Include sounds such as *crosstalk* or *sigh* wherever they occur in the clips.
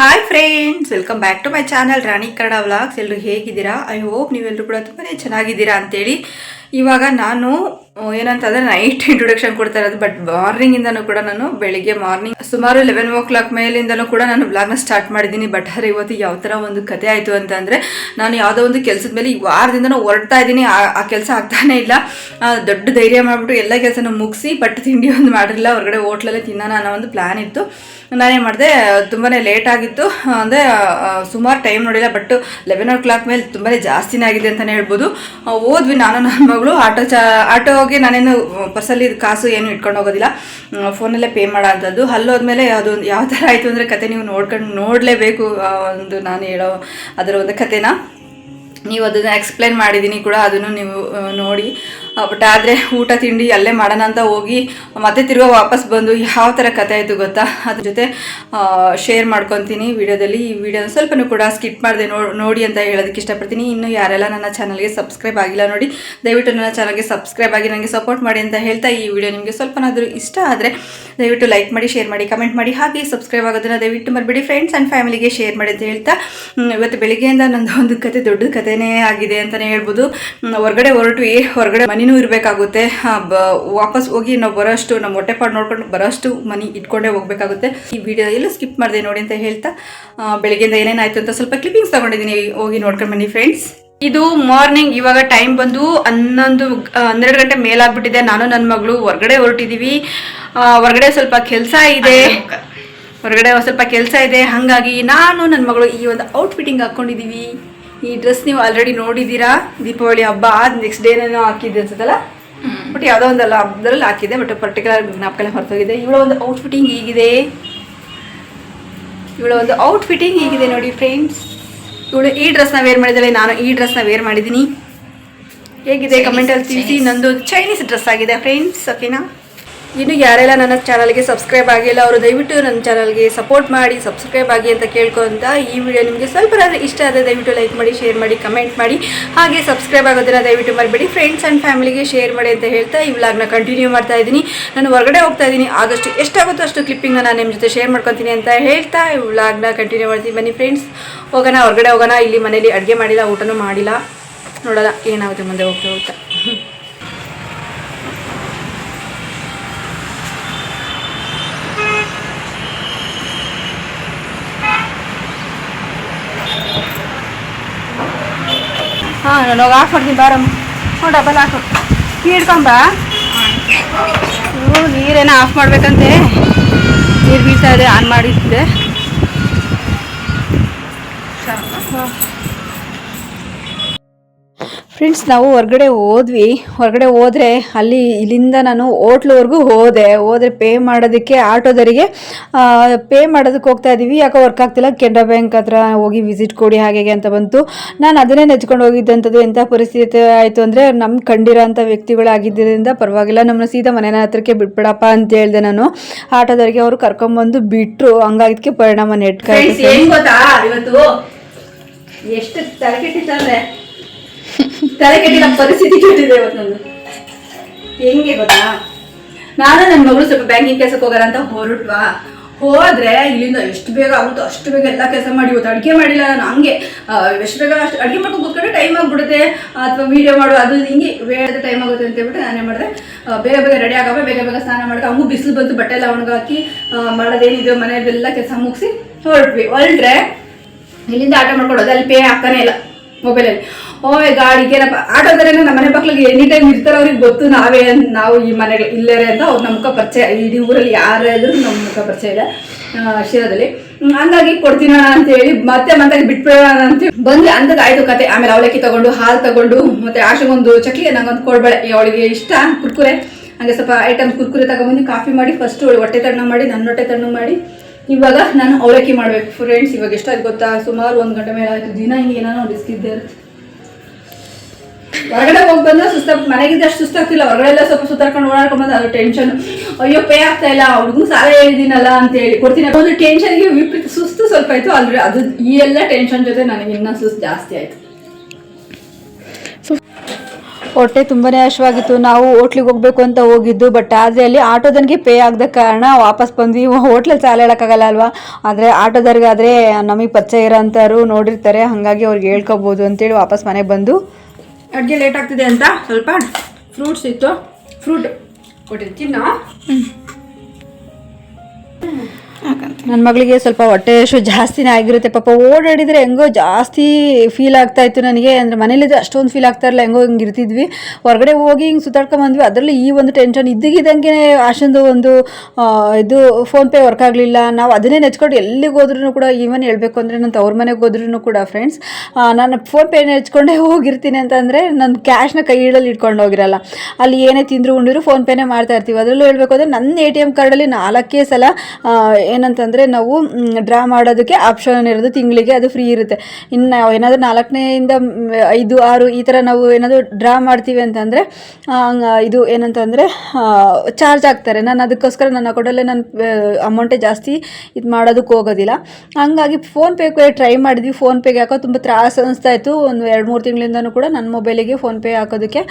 Hi friends welcome back to my channel Rani Kannada vlogs ಎಲ್ಲರೂ ಹೇಗಿದ್ದೀರಾ? I hope ನೀವೆಲ್ಲರೂ ಕೂಡ ತುಂಬಾ ಚೆನ್ನಾಗಿದ್ದೀರಾ ಅಂತೇಳಿ. ಇವಾಗ ನಾನು ಏನಂತಂದ್ರೆ ನೈಟ್ ಇಂಟ್ರೊಡಕ್ಷನ್ ಕೊಡ್ತಾ ಇರೋದು ಬಟ್ ಮಾರ್ನಿಂಗಿಂದನೂ ಕೂಡ ನಾನು ಬೆಳಿಗ್ಗೆ ಮಾರ್ನಿಂಗ್ ಸುಮಾರು ಲೆವೆನ್ ಓ ಕ್ಲಾಕ್ ಮೇಲಿಂದನೂ ಕೂಡ ನಾನು ಬ್ಲಾಗ್ನ ಸ್ಟಾರ್ಟ್ ಮಾಡಿದ್ದೀನಿ. ಬಟ್ ಆದರೆ ಇವತ್ತು ಯಾವ ಥರ ಒಂದು ಕತೆ ಆಯಿತು ಅಂತಂದರೆ, ನಾನು ಯಾವುದೋ ಒಂದು ಕೆಲಸದ ಮೇಲೆ ಈ ವಾರದಿಂದನೂ ಹೊರಡ್ತಾ ಇದ್ದೀನಿ. ಆ- ಕೆಲಸ ಆಗ್ತಾನೇ ಇಲ್ಲ. ದೊಡ್ಡ ಧೈರ್ಯ ಮಾಡಿಬಿಟ್ಟು ಎಲ್ಲ ಕೆಲಸನ ಮುಗಿಸಿ ಬಟ್ ತಿಂಡಿ ಒಂದು ಮಾಡಿರಲಿಲ್ಲ. ಹೊರಗಡೆ ಹೋಟ್ಲಲ್ಲೇ ತಿನ್ನೋಣ ಅನ್ನೋ ಒಂದು ಪ್ಲ್ಯಾನ್ ಇತ್ತು. ನಾನೇನು ಮಾಡಿದೆ ತುಂಬಾ ಲೇಟ್ ಆಗಿತ್ತು. ಅಂದರೆ ಸುಮಾರು ಟೈಮ್ ನೋಡಿಲ್ಲ ಬಟ್ ಲೆವೆನ್ ಓ ಕ್ಲಾಕ್ ಮೇಲೆ ತುಂಬಾ ಜಾಸ್ತಿನೇ ಆಗಿದೆ ಅಂತಲೇ ಹೇಳ್ಬೋದು. ಹೋದ್ವಿ ನಾನು, ನನ್ನ ಮಗಳು, ಆಟೋ ಚಾ ಆಟೋಗೆ ನಾನೇನು ಪರ್ಸಲ್ಲಿ ಕಾಸು ಏನು ಇಟ್ಕೊಂಡು ಹೋಗೋದಿಲ್ಲ. ಫೋನಲ್ಲೇ ಪೇ ಮಾಡೋ ಅಂಥದ್ದು ಅಲ್ಲೋದ್ಮೇಲೆ ಅದು ಯಾವ ಥರ ಆಯಿತು ಅಂದರೆ ಕತೆ ನೀವು ನೋಡ್ಕೊಂಡು ನೋಡಲೇಬೇಕು ಒಂದು ನಾನು ಹೇಳೋ ಅದರ ಒಂದು ಕತೆನ. ನೀವು ಅದನ್ನು ಎಕ್ಸ್ಪ್ಲೇನ್ ಮಾಡಿದ್ದೀನಿ ಕೂಡ, ಅದನ್ನು ನೀವು ನೋಡಿ. ಬಟ್ ಆದರೆ ಊಟ ತಿಂಡಿ ಅಲ್ಲೇ ಮಾಡೋಣ ಅಂತ ಹೋಗಿ, ಮತ್ತೆ ತಿರ್ಗಾ ವಾಪಸ್ ಬಂದು ಯಾವ ಥರ ಕತೆ ಆಯಿತು ಗೊತ್ತಾ? ಅದ್ರ ಜೊತೆ ಶೇರ್ ಮಾಡ್ಕೊತೀನಿ ವಿಡಿಯೋದಲ್ಲಿ. ಈ ವಿಡಿಯೋನ ಸ್ವಲ್ಪನೂ ಕೂಡ ಸ್ಕಿಪ್ ಮಾಡಿದೆ ನೋಡಿ ಅಂತ ಹೇಳೋದಕ್ಕೆ ಇಷ್ಟಪಡ್ತೀನಿ. ಇನ್ನು ಯಾರೆಲ್ಲ ನನ್ನ ಚಾನಲ್ಗೆ ಸಬ್ಸ್ಕ್ರೈಬ್ ಆಗಿಲ್ಲ ನೋಡಿ, ದಯವಿಟ್ಟು ನನ್ನ ಚಾನಲ್ಗೆ ಸಬ್ಸ್ಕ್ರೈಬ್ ಆಗಿ ನನಗೆ ಸಪೋರ್ಟ್ ಮಾಡಿ ಅಂತ ಹೇಳ್ತಾ ಈ ವಿಡಿಯೋ ನಿಮಗೆ ಸ್ವಲ್ಪನಾದರೂ ಇಷ್ಟ ಆದರೆ ದಯವಿಟ್ಟು ಲೈಕ್ ಮಾಡಿ ಶೇರ್ ಮಾಡಿ ಕಮೆಂಟ್ ಮಾಡಿ, ಹಾಗೆ ಸಬ್ಸ್ಕ್ರೈಬ್ ಆಗೋದನ್ನು ದಯವಿಟ್ಟು ಮರಿಬೇಡಿ. ಫ್ರೆಂಡ್ಸ್ ಆ್ಯಂಡ್ ಫ್ಯಾಮಿಲಿಗೆ ಶೇರ್ ಮಾಡಿ ಅಂತ ಹೇಳ್ತಾ ಇವತ್ತು ಬೆಳಿಗ್ಗೆಯಿಂದ ನಂದು ಒಂದು ಕತೆ, ದೊಡ್ಡ ಕತೆನೇ ಆಗಿದೆ ಅಂತಲೇ ಹೇಳ್ಬೋದು. ಹೊರಗಡೆ ಹೊರಗಡೆ ಏ, ಹೊರಗಡೆ ಮನಿನೂ ಇರಬೇಕಾಗುತ್ತೆ. ವಾಪಸ್ ಹೋಗಿ ನಾವು ಬರೋಷ್ಟು ನಮ್ಮ ಹೊಟ್ಟೆಪಾಡು ನೋಡ್ಕೊಂಡು ಬರೋಷ್ಟು ಮನಿ ಇಟ್ಕೊಂಡೇ ಹೋಗ್ಬೇಕಾಗುತ್ತೆ. ಈ ವಿಡಿಯೋ ಎಲ್ಲ ಸ್ಕಿಪ್ ಮಾಡಿದೆ ನೋಡಿ ಅಂತ ಹೇಳ್ತಾ ಬೆಳಗ್ಗೆಯಿಂದ ಏನೇನಾಯ್ತು ಅಂತ ಸ್ವಲ್ಪ ಕ್ಲಿಪ್ಪಿಂಗ್ಸ್ ತಗೊಂಡಿದ್ದೀನಿ. ಹೋಗಿ ನೋಡ್ಕೊಂಡು ಬನ್ನಿ ಫ್ರೆಂಡ್ಸ್ ಇದು ಮಾರ್ನಿಂಗ್ ಇವಾಗ ಟೈಮ್ ಬಂದು ಹನ್ನೊಂದು ಹನ್ನೆರಡು ಗಂಟೆ ಮೇಲಾಗ್ಬಿಟ್ಟಿದೆ. ನಾನು ನನ್ನ ಮಗಳು ಹೊರಗಡೆ ಹೊರಟಿದ್ದೀವಿ ಹೊರಗಡೆ ಸ್ವಲ್ಪ ಕೆಲಸ ಇದೆ. ಹೊರಗಡೆ ಸ್ವಲ್ಪ ಕೆಲಸ ಇದೆ. ಹಾಗಾಗಿ ನಾನು ನನ್ನ ಮಗಳು ಈ ಒಂದು ಔಟ್ಫಿಟ್ಟಿಂಗ್ ಹಾಕ್ಕೊಂಡಿದ್ದೀವಿ ಈ ಡ್ರೆಸ್ ನೀವು ಆಲ್ರೆಡಿ ನೋಡಿದ್ದೀರಾ? ದೀಪಾವಳಿ ಹಬ್ಬ ಆದ ನೆಕ್ಸ್ಟ್ ಡೇನೇನೋ ಹಾಕಿದ್ದೆ ಅನ್ಸುತ್ತಲ್ಲ? ಬಟ್ ಯಾವುದೋ ಒಂದಲ್ಲ ಹಬ್ಬದಲ್ಲಿ ಹಾಕಿದೆ ಬಟ್ ಪರ್ಟಿಕ್ಯುಲರ್ ಜ್ಞಾಪಕ ಹೊರತೋಗಿದೆ. ಇವಳ ಒಂದು ಔಟ್ಫಿಟ್ಟಿಂಗ್ ಹೀಗಿದೆ. ಇವಳ ಒಂದು ಔಟ್ಫಿಟ್ಟಿಂಗ್ ಹೀಗಿದೆ ನೋಡಿ ಫ್ರೆಂಡ್ಸ್ ಇವಳು ಈ ಡ್ರೆಸ್ನ ವೇರ್ ಮಾಡಿದ್ದಾಳೆ ನಾನು ಈ ಡ್ರೆಸ್ನ ವೇರ್ ಮಾಡಿದ್ದೀನಿ. ಹೇಗಿದೆ? ಕಮೆಂಟಲ್ಲಿ ತಿಳಿಸಿ. ನಂದು ಚೈನೀಸ್ ಡ್ರೆಸ್ ಆಗಿದೆ ಫ್ರೆಂಡ್ಸ್ ಓಕೆನಾ ಇನ್ನು ಯಾರೆಲ್ಲ ನನ್ನ ಚಾನಲ್ಗೆ ಸಬ್ಸ್ಕ್ರೈಬ್ ಆಗಿಲ್ಲ, ಅವರು ದಯವಿಟ್ಟು ನನ್ನ ಚಾನಲ್ಗೆ ಸಪೋರ್ಟ್ ಮಾಡಿ ಸಬ್ಸ್ಕ್ರೈಬ್ ಆಗಿ ಅಂತ ಕೇಳ್ಕೊಂತ ಈ ವಿಡಿಯೋ ನಿಮಗೆ ಸ್ವಲ್ಪ ಇಷ್ಟ ಆದರೆ ದಯವಿಟ್ಟು ಲೈಕ್ ಮಾಡಿ ಶೇರ್ ಮಾಡಿ ಕಮೆಂಟ್ ಮಾಡಿ. ಹಾಗೆ ಸಬ್ಸ್ಕ್ರೈಬ್ ಆಗೋದನ್ನ ದಯವಿಟ್ಟು ಮರಿಬೇಡಿ. ಫ್ರೆಂಡ್ಸ್ ಆ್ಯಂಡ್ ಫ್ಯಾಮಿಲಿಗೆ ಶೇರ್ ಮಾಡಿ ಅಂತ ಹೇಳ್ತಾ ಈ ವ್ಲಾಗ್ನ ಕಂಟಿನ್ಯೂ ಮಾಡ್ತಾ ಇದ್ದೀನಿ. ನಾನು ಹೊರಗಡೆ ಹೋಗ್ತಾ ಇದ್ದೀನಿ. ಆದಷ್ಟು ಎಷ್ಟಾಗುತ್ತೋ ಅಷ್ಟು ಕ್ಲಿಪ್ಪಿಂಗ್ನ ನಾನು ನಿಮ್ಮ ಜೊತೆ ಶೇರ್ ಮಾಡ್ಕೊತೀನಿ ಅಂತ ಹೇಳ್ತಾ ಈ ವ್ಲಾಗ್ನ ಕಂಟಿನ್ಯೂ ಮಾಡ್ತೀನಿ. ಬನ್ನಿ ಫ್ರೆಂಡ್ಸ್ ಹೋಗೋಣ, ಹೊರಗಡೆ ಹೋಗೋಣ. ಇಲ್ಲಿ ಮನೇಲಿ ಅಡುಗೆ ಮಾಡಿಲ್ಲ, ಊಟನೂ ಮಾಡಿಲ್ಲ. ನೋಡೋಣ ಏನಾಗುತ್ತೆ ಮುಂದೆ ಹೋಗ್ತಾ ಹೋಗ್ತಾ ಹಾಂ ನಾನು ಆಫ್ ಹಾಕ್ಕೊಡ್ತೀನಿ ಬಾರಮ್ಮ. ಹ್ಞೂ ಡಬಲ್ ಹಾಕು ಹಿಡ್ಕೊಂಬ ಹ್ಞೂ ನೀರೇನೋ ಆಫ್ ಮಾಡ್ಬೇಕಂತೆ? ನೀರು ಬೀಳ್ತಾ ಇದೆ, ಆನ್ ಮಾಡಿದ್ದೆ ಫ್ರೆಂಡ್ಸ್ ನಾವು ಹೊರಗಡೆ ಹೋದ್ವಿ. ಹೊರಗಡೆ ಹೋದರೆ ಅಲ್ಲಿ ಇಲ್ಲಿಂದ ನಾನು ಹೋಟ್ಲ್ವರೆಗೂ ಹೋದೆ. ಹೋದರೆ ಪೇ ಮಾಡೋದಕ್ಕೆ ಆಟೋದವರಿಗೆ ಪೇ ಮಾಡೋದಕ್ಕೆ ಹೋಗ್ತಾ ಇದ್ದೀವಿ. ಯಾಕೋ ವರ್ಕ್ ಆಗ್ತಿಲ್ಲ. ಕೆನರಾ ಬ್ಯಾಂಕ್ ಹತ್ರ ಹೋಗಿ ವಿಸಿಟ್ ಕೊಡಿ ಹಾಗೆ ಅಂತ ಬಂತು. ನಾನು ಅದನ್ನೇ ನೆಚ್ಕೊಂಡು ಹೋಗಿದ್ದಂಥದ್ದು ಎಂಥ ಪರಿಸ್ಥಿತಿ ಆಯಿತು ಅಂದರೆ ನಮ್ಮ ಕಂಡಿರೋ ಅಂಥ ವ್ಯಕ್ತಿಗಳಾಗಿದ್ದರಿಂದ ಪರವಾಗಿಲ್ಲ. ನಮ್ಮನ್ನ ಸೀದಾ ಮನೆಯ ಹತ್ರಕ್ಕೆ ಬಿಟ್ಬಿಡಪ್ಪ ಅಂತ ಹೇಳಿದೆ ನಾನು. ಆಟೋದವರಿಗೆ ಅವರು ಕರ್ಕೊಂಬಂದು ಬಿಟ್ಟರು ಹಂಗಾಗಿದ್ದಕ್ಕೆ ಪರಿಣಾಮ ನೆಟ್ಕೊಂಡು ಏನು ಗೊತ್ತಾ? ಇವತ್ತು ಎಷ್ಟು ತಲೆ ಕೆಟ್ಟಿನ ಪರಿಸ್ಥಿತಿ ಕೆಟ್ಟಿದೆ ಇವತ್ತು ನಂದು. ಹೆಂಗೆ ಗೊತ್ತಾ? ನಾನು ನನ್ನ ಮಗಳು ಸ್ವಲ್ಪ ಬ್ಯಾಂಕಿಂಗ್ ಕೆಲಸಕ್ಕೆ ಹೋಗೋಣ ಅಂತ ಹೊರಟ್ವಾ? ಹೋದ್ರೆ ಇಲ್ಲಿಂದ ಎಷ್ಟು ಬೇಗ ಆಗುತ್ತೋ ಅಷ್ಟು ಬೇಗ ಎಲ್ಲ ಕೆಲಸ ಮಾಡಿ ಇವತ್ತು ಅಡುಗೆ ಮಾಡಿಲ್ಲ ನಾನು, ಹಂಗೆ ಎಷ್ಟು ಬೇಗ ಅಷ್ಟು ಅಡುಗೆ ಮಾಡ್ಕೊಂಡು ಕೂತ್ಕೊಂಡ್ರೆ ಟೈಮ್ ಆಗ್ಬಿಡುತ್ತೆ. ಅಥವಾ ವೀಡಿಯೋ ಮಾಡು, ಅದು ಹಿಂಗೆ ಬೇಡದ ಟೈಮ್ ಆಗುತ್ತೆ ಅಂತ ಹೇಳ್ಬಿಟ್ಟು ನಾನೇ ಮಾಡಿದೆ. ಬೇಗ ಬೇಗ ರೆಡಿ ಆಗವೆ, ಬೇಗ ಬೇಗ ಸ್ನಾನ ಮಾಡ್ಕೊ, ಹಂಗೂ ಬಿಸಿಲು ಬಂತು, ಬಟ್ಟೆ ಎಲ್ಲ ಒಣಗಾಕಿ ಮಾಡೋದೇನಿದೆ ಮನೆಯದೆಲ್ಲ ಕೆಲಸ ಮುಗಿಸಿ ಹೊರಟ್ವಿ. ಹೊರಟ್ರೆ ಇಲ್ಲಿಂದ ಆಟ ಮಾಡ್ಕೊಡೋದು ಅಲ್ಲಿ ಪೇ ಹಾಕನೇ ಇಲ್ಲ. ಮೊಬೈಲಲ್ಲಿ ಓಯ್ ಗಾಡಿ, ಏನಪ್ಪ ಆಟೋದರೆ ನಮ್ಮ ಮನೆ ಮಕ್ಳಿಗೆ ಎನಿ ಟೈಮ್ ಇರ್ತಾರೆ, ಅವ್ರಿಗೆ ಗೊತ್ತು ನಾವೇ ನಾವು ಈ ಮನೆಗೆ ಇಲ್ಲೇ ಅಂತ ಅವ್ರು ನಮ್ಮ ಮುಖ ಪರಿಚಯ, ಇಡೀ ಊರಲ್ಲಿ ಯಾರಾದ್ರೂ ನಮ್ಮ ಮುಖ ಪರಿಚಯ ಇದೆ ಶಿರಾದಲ್ಲಿ. ಹಂಗಾಗಿ ಕೊಡ್ತೀನ ಅಂತ ಹೇಳಿ ಮತ್ತೆ ಮತ್ತೆ ಬಿಟ್ಬಿಡೋಣ ಅಂತ ಬಂದ್ ಅಂದದ ಆಯ್ತು ಕತೆ, ಆಮೇಲೆ ಅವಲಕ್ಕಿ ತಗೊಂಡು, ಹಾಲು ತಗೊಂಡು, ಮತ್ತೆ ಆಶೆಗೊಂದು ಚಕ್ಲಿ, ನಂಗೊಂದು ಕೊಡ್ಬೇಡ. ಅವಳಿಗೆ ಇಷ್ಟ, ಕುರ್ಕುರೆ. ಹಂಗೆ ಸ್ವಲ್ಪ ಐಟಮ್ ಕುರ್ಕುರೆ ತಗೊಂಡ್ಬಂದು ಕಾಫಿ ಮಾಡಿ ಫಸ್ಟ್ ಹೊಟ್ಟೆ ತಣ್ಣ ಮಾಡಿ, ನನ್ನ ಹೊಟ್ಟೆ ತಣ್ಣ ಮಾಡಿ ಇವಾಗ ನಾನು ಅವಲಕ್ಕಿ ಮಾಡಬೇಕು. ಫ್ರೆಂಡ್ಸ್ ಇವಾಗ ಎಷ್ಟಾಯ್ತು ಗೊತ್ತಾ? ಸುಮಾರು ಒಂದು ಗಂಟೆ ಮೇಲೆ ಆಯ್ತು. ದಿನ ಹಿಂಗೆ ಏನೋ ಡಿಸ್ಕಿದ್ದೆ ಹೊರಗಡೆ ಹೋಗಿ ಬಂದ್ರೆ ಸುಸ್ತ ಮನೆಗಿದ್ದಷ್ಟು ಸುಸ್ತಾಗ್ತಿಲ್ಲ ಹೊರಗಡೆ ಎಲ್ಲ ಸ್ವಲ್ಪ ಸುತ್ತಾಡ್ಕೊಂಡು ಓಡಾಡ್ಕೊಂಡು ಬಂದ ಅದು ಟೆನ್ಷನ್ ಅಯ್ಯೋ, ಪೇ ಆಗ್ತಾ ಇಲ್ಲ. ಅವ್ರಿಗೂ ಸಾಲ ಹೇಳಿದ್ದೀನಲ್ಲ ಅಂತ ಹೇಳಿ ಕೊಡ್ತೀನಿ. ಒಂದು ಟೆನ್ಷನ್ಗೆ ವಿಪರೀತ ಸುಸ್ತು ಸ್ವಲ್ಪ ಆಯ್ತು. ಆಲ್ರೆಡಿ ಅದು ಈ ಎಲ್ಲ ಟೆನ್ಷನ್ ಜೊತೆ ನನಗೆ ಇನ್ನೂ ಸುಸ್ತು ಜಾಸ್ತಿ ಆಯ್ತು. ಹೊಟ್ಟೆ ತುಂಬಾನೇ ಹಶ್ವಾಗಿತ್ತು. ನಾವು ಹೋಟ್ಲಿಗೆ ಹೋಗ್ಬೇಕು ಅಂತ ಹೋಗಿದ್ದು ಬಟ್ ಆದರೆ ಅಲ್ಲಿ ಆಟೋದನಿಗೆ ಪೇ ಆಗದ ಕಾರಣ ವಾಪಸ್ ಬಂದ್ವಿ. ಹೋಟ್ಲಲ್ಲಿ ಸಾಲ ಹೇಳೋಕ್ಕಾಗಲ್ಲ ಅಲ್ವಾ? ಆದರೆ ಆಟೋದವ್ರಿಗಾದರೆ ನಮಗೆ ಪರಿಚಯ ಇರೋಂಥವ್ರು ನೋಡಿರ್ತಾರೆ. ಹಾಗಾಗಿ ಅವ್ರಿಗೆ ಹೇಳ್ಕೊಬೋದು ಅಂತೇಳಿ ವಾಪಸ್ ಮನೆಗೆ ಬಂದು. ಅಡುಗೆ ಲೇಟ್ ಆಗ್ತಿದೆ ಅಂತ? ಸ್ವಲ್ಪ ಫ್ರೂಟ್ಸ್ ಇತ್ತು. ಫ್ರೂಟ್ ಕೊಟ್ಟಿರ್ತೀನಿ ನಾ ನನ್ನ ಮಗಳಿಗೆ ಸ್ವಲ್ಪ ಹೊಟ್ಟೆ ಹಸು ಜಾಸ್ತಿನೇ ಆಗಿರುತ್ತೆ. ಪಾಪ ಓಡಾಡಿದ್ರೆ ಹೆಂಗೋ ಜಾಸ್ತಿ ಫೀಲ್ ಆಗ್ತಾ ಇತ್ತು ನನಗೆ. ಅಂದರೆ ಮನೇಲಿದ್ದು ಅಷ್ಟೊಂದು ಫೀಲ್ ಆಗ್ತಾ ಇರಲ್ಲ ಹೆಂಗೋ ಹಿಂಗೆ ಇರ್ತಿದ್ವಿ. ಹೊರಗಡೆ ಹೋಗಿ ಹಿಂಗೆ ಸುತ್ತಾಡ್ಕೊಂಡ್ ಬಂದ್ವಿ. ಅದರಲ್ಲಿ ಈ ಒಂದು ಟೆನ್ಷನ್ ಇದ್ದಕ್ಕಿದ್ದಂಗೆ ಅಷ್ಟೊಂದು ಒಂದು ಇದು ಫೋನ್ಪೇ ವರ್ಕ್ ಆಗಲಿಲ್ಲ. ನಾವು ಅದನ್ನೇ ನೆಚ್ಕೊಂಡು ಎಲ್ಲಿಗೆ ಹೋದ್ರೂ ಕೂಡ ಈವನ್ ಹೇಳಬೇಕು ಅಂದರೆ ನನ್ನ ತವ್ರ ಮನೆಗೆ ಹೋದ್ರೂ ಕೂಡ ಫ್ರೆಂಡ್ಸ್ ನಾನು ಫೋನ್ಪೇ ನೆಚ್ಕೊಂಡೇ ಹೋಗಿರ್ತೀನಿ ಅಂತಂದರೆ ನನ್ನ ಕ್ಯಾಶ್ನ ಕೈ ಹಿಡಲ್ಲಿ ಇಟ್ಕೊಂಡು ಹೋಗಿರಲ್ಲ. ಅಲ್ಲಿ ಏನೇ ತಿಂದ್ರು ಉಂಡಿದ್ರು ಫೋನ್ಪೇನೇ ಮಾಡ್ತಾ ಇರ್ತೀವಿ. ಅದರಲ್ಲೂ ಹೇಳಬೇಕು ಅಂದರೆ ನನ್ನ ಎ ಟಿ ಎಂ ಕಾರ್ಡಲ್ಲಿ ನಾಲ್ಕೇ ಸಲ ಏನಂತಂದರೆ ನಾವು ಡ್ರಾ ಮಾಡೋದಕ್ಕೆ ಆಪ್ಷನ್ ಇರೋದು ತಿಂಗಳಿಗೆ ಅದು ಫ್ರೀ ಇರುತ್ತೆ. ಇನ್ನು ನಾವು ಏನಾದರೂ ನಾಲ್ಕನೆಯಿಂದ ಐದು, ಆರು ಈ ಥರ ನಾವು ಏನಾದರೂ ಡ್ರಾ ಮಾಡ್ತೀವಿ ಅಂತಂದರೆ ಇದು ಏನಂತಂದರೆ ಚಾರ್ಜ್ ಆಗ್ತಾರೆ. ನಾನು ಅದಕ್ಕೋಸ್ಕರ ನನ್ನ ಅಕೌಂಟಲ್ಲೇ ನಾನು ಅಮೌಂಟೇ ಜಾಸ್ತಿ ಇದು ಮಾಡೋದಕ್ಕೆ ಹೋಗೋದಿಲ್ಲ. ಹಂಗಾಗಿ ಫೋನ್ಪೇಗೆ ಟ್ರೈ ಮಾಡಿದ್ವಿ. ಫೋನ್ಪೇಗೆ ಹಾಕೋ ತುಂಬ ತ್ರಾಸ ಅನಿಸ್ತಾ ಇತ್ತು. ಒಂದು ಎರಡು, ಮೂರು ತಿಂಗಳಿಂದನೂ ಕೂಡ ನನ್ನ ಮೊಬೈಲಿಗೆ ಫೋನ್ಪೇ ಹಾಕೋದಕ್ಕೆ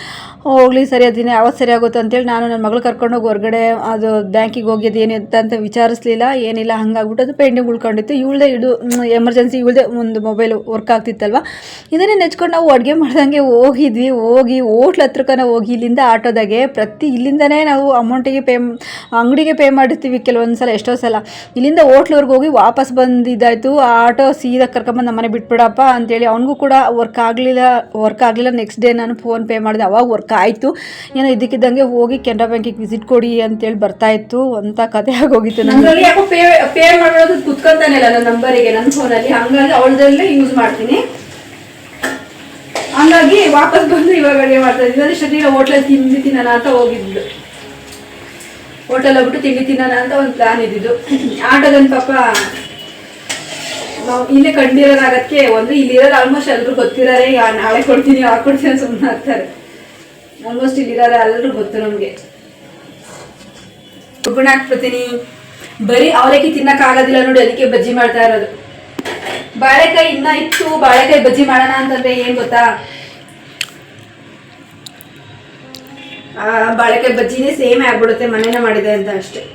ಹೋಗ್ಲಿ, ಸರಿ ಅದನ್ನ ಯಾವತ್ತು ಸರಿ ಆಗುತ್ತೆ ಅಂತೇಳಿ ನಾನು ನನ್ನ ಮಗಳು ಕರ್ಕೊಂಡೋಗಿ ಹೊರಗಡೆ ಅದು ಬ್ಯಾಂಕಿಗೆ ಹೋಗಿದ್ದು ಏನು ಅಂತ ವಿಚಾರಿಸ್ಲಿಲ್ಲ. ಏನಿಲ್ಲ, ಹಂಗಾಗ್ಬಿಟ್ಟು ಅದು ಪೆಂಡಿಂಗ್ ಉಳ್ಕೊಂಡಿತ್ತು. ಇವಳದೇ ಇಡು ಎಮರ್ಜೆನ್ಸಿ ಇವಳದೇ ಒಂದು ಮೊಬೈಲ್ ವರ್ಕ್ ಆಗ್ತಿತ್ತಲ್ವ? ಇದನ್ನೇ ನೆಚ್ಕೊಂಡು ನಾವು ಅಡುಗೆ ಮಾಡ್ದಂಗೆ ಹೋಗಿದ್ವಿ. ಹೋಗಿ ಹೋಟ್ಲ್ ಹತ್ರಕ್ಕನ ಹೋಗಿ ಇಲ್ಲಿಂದ ಆಟೋದಾಗೆ ಪ್ರತಿ ಇಲ್ಲಿಂದನೇ ನಾವು ಅಮೌಂಟಿಗೆ ಪೇ ಅಂಗಡಿಗೆ ಪೇ ಮಾಡಿರ್ತೀವಿ ಕೆಲವೊಂದು ಸಲ ಎಷ್ಟೋ ಸಲ. ಇಲ್ಲಿಂದ ಹೋಟ್ಲವ್ರಿಗೆ ಹೋಗಿ ವಾಪಸ್ ಬಂದಿದ್ದಾಯಿತು. ಆ ಆಟೋ ಸೀದಾ ಕರ್ಕೊಂಬಂದು ನಮ್ಮನೆ ಬಿಟ್ಬಿಡಪ್ಪ ಅಂತೇಳಿ. ಅವನಿಗೂ ಕೂಡ ವರ್ಕ್ ಆಗಲಿಲ್ಲ ವರ್ಕ್ ಆಗಲಿಲ್ಲ. ನೆಕ್ಸ್ಟ್ ಡೇ ನಾನು ಫೋನ್ ಪೇ ಮಾಡಿದೆ. ಅವಾಗ ವರ್ಕ್ ಆಯಿತು. ಏನೋ ಇದಕ್ಕಿದ್ದಂಗೆ ಹೋಗಿ ಕೆನರಾ ಬ್ಯಾಂಕಿಗೆ ವಿಸಿಟ್ ಕೊಡಿ ಅಂತೇಳಿ ಬರ್ತಾ ಇತ್ತು. ಅಂತ ಕತೆ ಆಗೋಗಿತ್ತು ನನಗೆ. ಪೇ ಪೇ ಮಾಡೋದು ಕುತ್ಕೊಂತಾನೆ ಇಲ್ಲ ನನ್ನ ನಂಬರಿಗೆ ನನ್ನ ಫೋನಲ್ಲಿ ಹಂಗಾಗಿ ಅವಳದಲ್ಲೇ ಯೂಸ್ ಮಾಡ್ತೀನಿ. ಹಂಗಾಗಿ ವಾಪಸ್ ಬಂದು ಇವಾಗ ಅಡುಗೆ ಮಾಡ್ತಾ ಇದ್ದೀನಿ. ಶರೀರ ಹೋಟ್ಲಲ್ಲಿ ತಿಂಡಿ ತಿನ್ನೋಣ ಅಂತ ಹೋಗಿದ್ದು ಹೋಟೆಲ್ ಹೋಗ್ಬಿಟ್ಟು ತಿಂಡಿ ತಿನ್ನೋಣ ಅಂತ ಒಂದು ಪ್ಲಾನ್ ಇದ್ದಿದ್ದು. ಆಟೋದನ್ ಪಾಪ, ನಾವು ಇಲ್ಲೇ ಕಂಡಿರೋದಾಗಕ್ಕೆ ಒಂದು ಇಲ್ಲಿರೋದು ಆಲ್ಮೋಸ್ಟ್ ಎಲ್ಲರೂ ಗೊತ್ತಿರಾರೆ ನಾಳೆ ಕೊಡ್ತೀನಿ ಆ ಕೊಡ್ತೀನಿ ಸುಮ್ಮನೆ ಆಗ್ತಾರೆ. ಆಲ್ಮೋಸ್ಟ್ ಇಲ್ಲಿರೋದು ಎಲ್ಲರೂ ಗೊತ್ತು ನಮಗೆ. ಗುಣ ಹಾಕ್ಬಿಡ್ತೀನಿ ಬರೀ ಅವಲಕ್ಕಿ ತಿನ್ನಕ್ಕಾಗೋದಿಲ್ಲ ನೋಡಿ, ಅದಕ್ಕೆ ಬಜ್ಜಿ ಮಾಡ್ತಾ ಇರೋದು. ಬಾಳೆಕಾಯಿ ಇನ್ನ ಇತ್ತು, ಬಾಳೆಕಾಯಿ ಬಜ್ಜಿ ಮಾಡೋಣ ಅಂತಂದ್ರೆ ಏನ್ ಗೊತ್ತಾ? ಆ, ಬಾಳೆಕಾಯಿ ಬಜ್ಜಿನೇ ಸೇಮ್ ಆಗ್ಬಿಡುತ್ತೆ, ಮನೇನೆ ಮಾಡಿದೆ ಅಂತ ಅಷ್ಟೇ.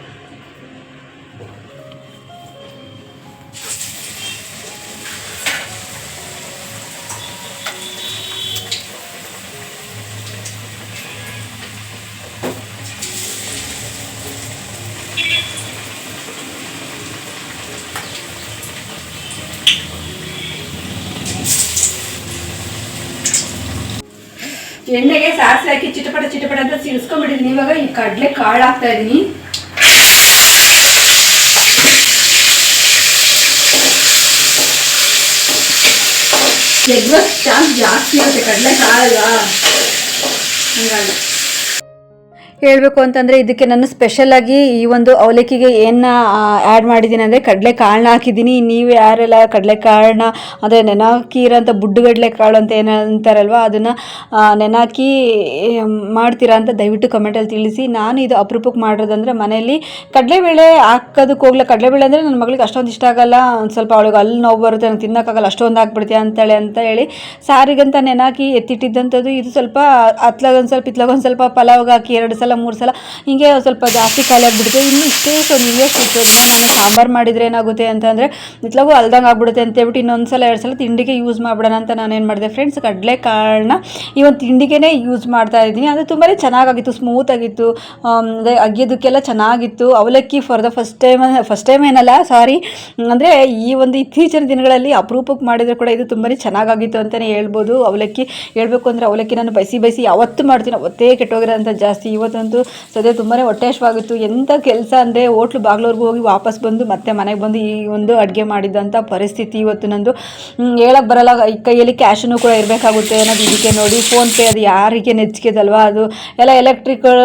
ಸಿಡಿಸ್ಕೊಂಡ್ಬಿಟ್ಟಿದ್ದೀನಿ ಇವಾಗ ಈ ಕಡಲೆ ಕಾಳು ಹಾಕ್ತಾ ಇದೀನಿ ಎಗ್ವ ಚಾನ್ಸ್ ಜಾಸ್ತಿ ಇರುತ್ತೆ ಕಡಲೆ ಕಾಳಲ್ವಾ ಹಂಗಾಗಿ. ಹೇಳಬೇಕು ಅಂತಂದರೆ ಇದಕ್ಕೆ ನಾನು ಸ್ಪೆಷಲಾಗಿ ಈ ಒಂದು ಅವಲಕ್ಕಿಗೆ ಏನು ಆ್ಯಡ್ ಮಾಡಿದ್ದೀನಿ ಅಂದರೆ ಕಡಲೆ ಕಾಳನ್ನ ಹಾಕಿದ್ದೀನಿ. ನೀವು ಯಾರೆಲ್ಲ ಕಡಲೆ ಕಾಳನ್ನ ಅಂದರೆ ನೆನಾಕಿ ಇರೋಂಥ ಬುಡ್ಡುಗಡಲೆ ಕಾಳು ಅಂತ ಏನು ಅಂತಾರಲ್ವ, ಅದನ್ನು ನೆನಾಕಿ ಮಾಡ್ತೀರಾ ಅಂತ ದಯವಿಟ್ಟು ಕಮೆಂಟಲ್ಲಿ ತಿಳಿಸಿ. ನಾನು ಇದು ಅಪರೂಪಕ್ಕೆ ಮಾಡೋದಂದರೆ ಮನೆಯಲ್ಲಿ ಕಡಲೆಬೇಳೆ ಹಾಕೋದಕ್ಕೆ ಹೋಗ್ಲ. ಕಡಲೆಬೇಳೆ ಅಂದರೆ ನನ್ನ ಮಗಳಿಗೆ ಅಷ್ಟೊಂದು ಇಷ್ಟ ಆಗಲ್ಲ. ಒಂದು ಸ್ವಲ್ಪ ಅವಳಿಗೆ ಅಲ್ಲಿ ನೋವು ಬರುತ್ತೆ ನಾನು ತಿನ್ನೋಕ್ಕಾಗಲ್ಲ, ಅಷ್ಟೊಂದು ಹಾಕ್ಬಿಡ್ತೀಯ ಅಂತೇಳಿ ಅಂತ ಹೇಳಿ ಸಾರಿಗಂತ ನೆನಾಕಿ ಎತ್ತಿಟ್ಟಿದ್ದಂಥದ್ದು. ಇದು ಸ್ವಲ್ಪ ಅತ್ಲಾಗೊಂದು ಸ್ವಲ್ಪ ಇತ್ಲಾಗೊಂದು ಸ್ವಲ್ಪ ಪಲಾವ್ಗೆ ಹಾಕಿ, ಎರಡು ಸಲ, ಮೂರು ಸಲ. ಹಿಂಗೆ ಸ್ವಲ್ಪ ಜಾಸ್ತಿ ಖಾಲಿ ಆಗಿಬಿಡುತ್ತೆ. ಇನ್ನು ಇಷ್ಟೇ ಸೊ ನೀವೇ ಅದನ್ನ ನಾನು ಸಾಂಬಾರು ಮಾಡಿದರೆ ಏನಾಗುತ್ತೆ ಅಂತಂದರೆ ಇತ್ಲಾಗೂ ಅಲ್ದಂಗೆ ಆಗ್ಬಿಡುತ್ತೆ ಅಂತ ಹೇಳ್ಬಿಟ್ಟು ಇನ್ನೊಂದು ಸಲ, ಎರಡು ಸಲ ತಿಂಡಿಗೆ ಯೂಸ್ ಮಾಡ್ಬಿಡೋಣ ಅಂತ ನಾನು ಏನು ಮಾಡಿದೆ. ಫ್ರೆಂಡ್ಸ್ ಕಡಲೆ ಕಾಳನ್ನ ಈ ಒಂದು ತಿಂಡಿಗೆ ಯೂಸ್ ಮಾಡ್ತಾ ಇದ್ದೀನಿ. ಅದು ತುಂಬಾ ಚೆನ್ನಾಗಾಗಿತ್ತು ಸ್ಮೂತ್ ಆಗಿತ್ತು. ಅಂದರೆ ಅಗಿಯೋದಕ್ಕೆಲ್ಲ ಚೆನ್ನಾಗಿತ್ತು. ಅವಲಕ್ಕಿ for the first time first time ಏನಲ್ಲ ಸಾರಿ ಅಂದರೆ ಈ ಒಂದು ಇತ್ತೀಚಿನ ದಿನಗಳಲ್ಲಿ ಅಪರೂಪಕ್ಕೆ ಮಾಡಿದರೆ ಕೂಡ ಇದು ತುಂಬಾ ಚೆನ್ನಾಗಾಗಿತ್ತು ಅಂತಲೇ ಹೇಳ್ಬೋದು. ಅವಲಕ್ಕಿ, ಹೇಳಬೇಕು ಅಂದರೆ ಅವಲಕ್ಕಿ ನಾನು ಬಯಸಿ ಬಯಸಿ ಯಾವತ್ತು ಮಾಡ್ತೀನಿ, ಅವತ್ತೇ ಕೆಟ್ಟೋಗಿರೋಂಥ ಜಾಸ್ತಿ. ಇವತ್ತಂತೂ ಸದ್ಯ ತುಂಬಾ ಹೊಟ್ಟೆ ಹಶ್ವಾಗಿತ್ತು ಎಂಥ ಕೆಲಸ ಅಂದರೆ ಹೋಟ್ಲು ಬಾಗ್ಲವ್ರಿಗೂ ಹೋಗಿ ವಾಪಸ್ ಬಂದು ಮತ್ತೆ ಮನೆಗೆ ಬಂದು ಈ ಒಂದು ಅಡುಗೆ ಮಾಡಿದ್ದಂಥ ಪರಿಸ್ಥಿತಿ ಇವತ್ತು ನಂದು. ಹೇಳಕ್ಕೆ ಬರಲ್ಲ. ಕೈಯಲ್ಲಿ ಕ್ಯಾಶನ್ನು ಕೂಡ ಇರಬೇಕಾಗುತ್ತೆ ಅನ್ನೋದು ಇದಕ್ಕೆ ನೋಡಿ. ಫೋನ್ಪೇ ಅದು ಯಾರಿಗೆ ನೆಚ್ಚಿಗೆದಲ್ವಾ ಅದು? ಎಲ್ಲ ಎಲೆಕ್ಟ್ರಿಕಲ್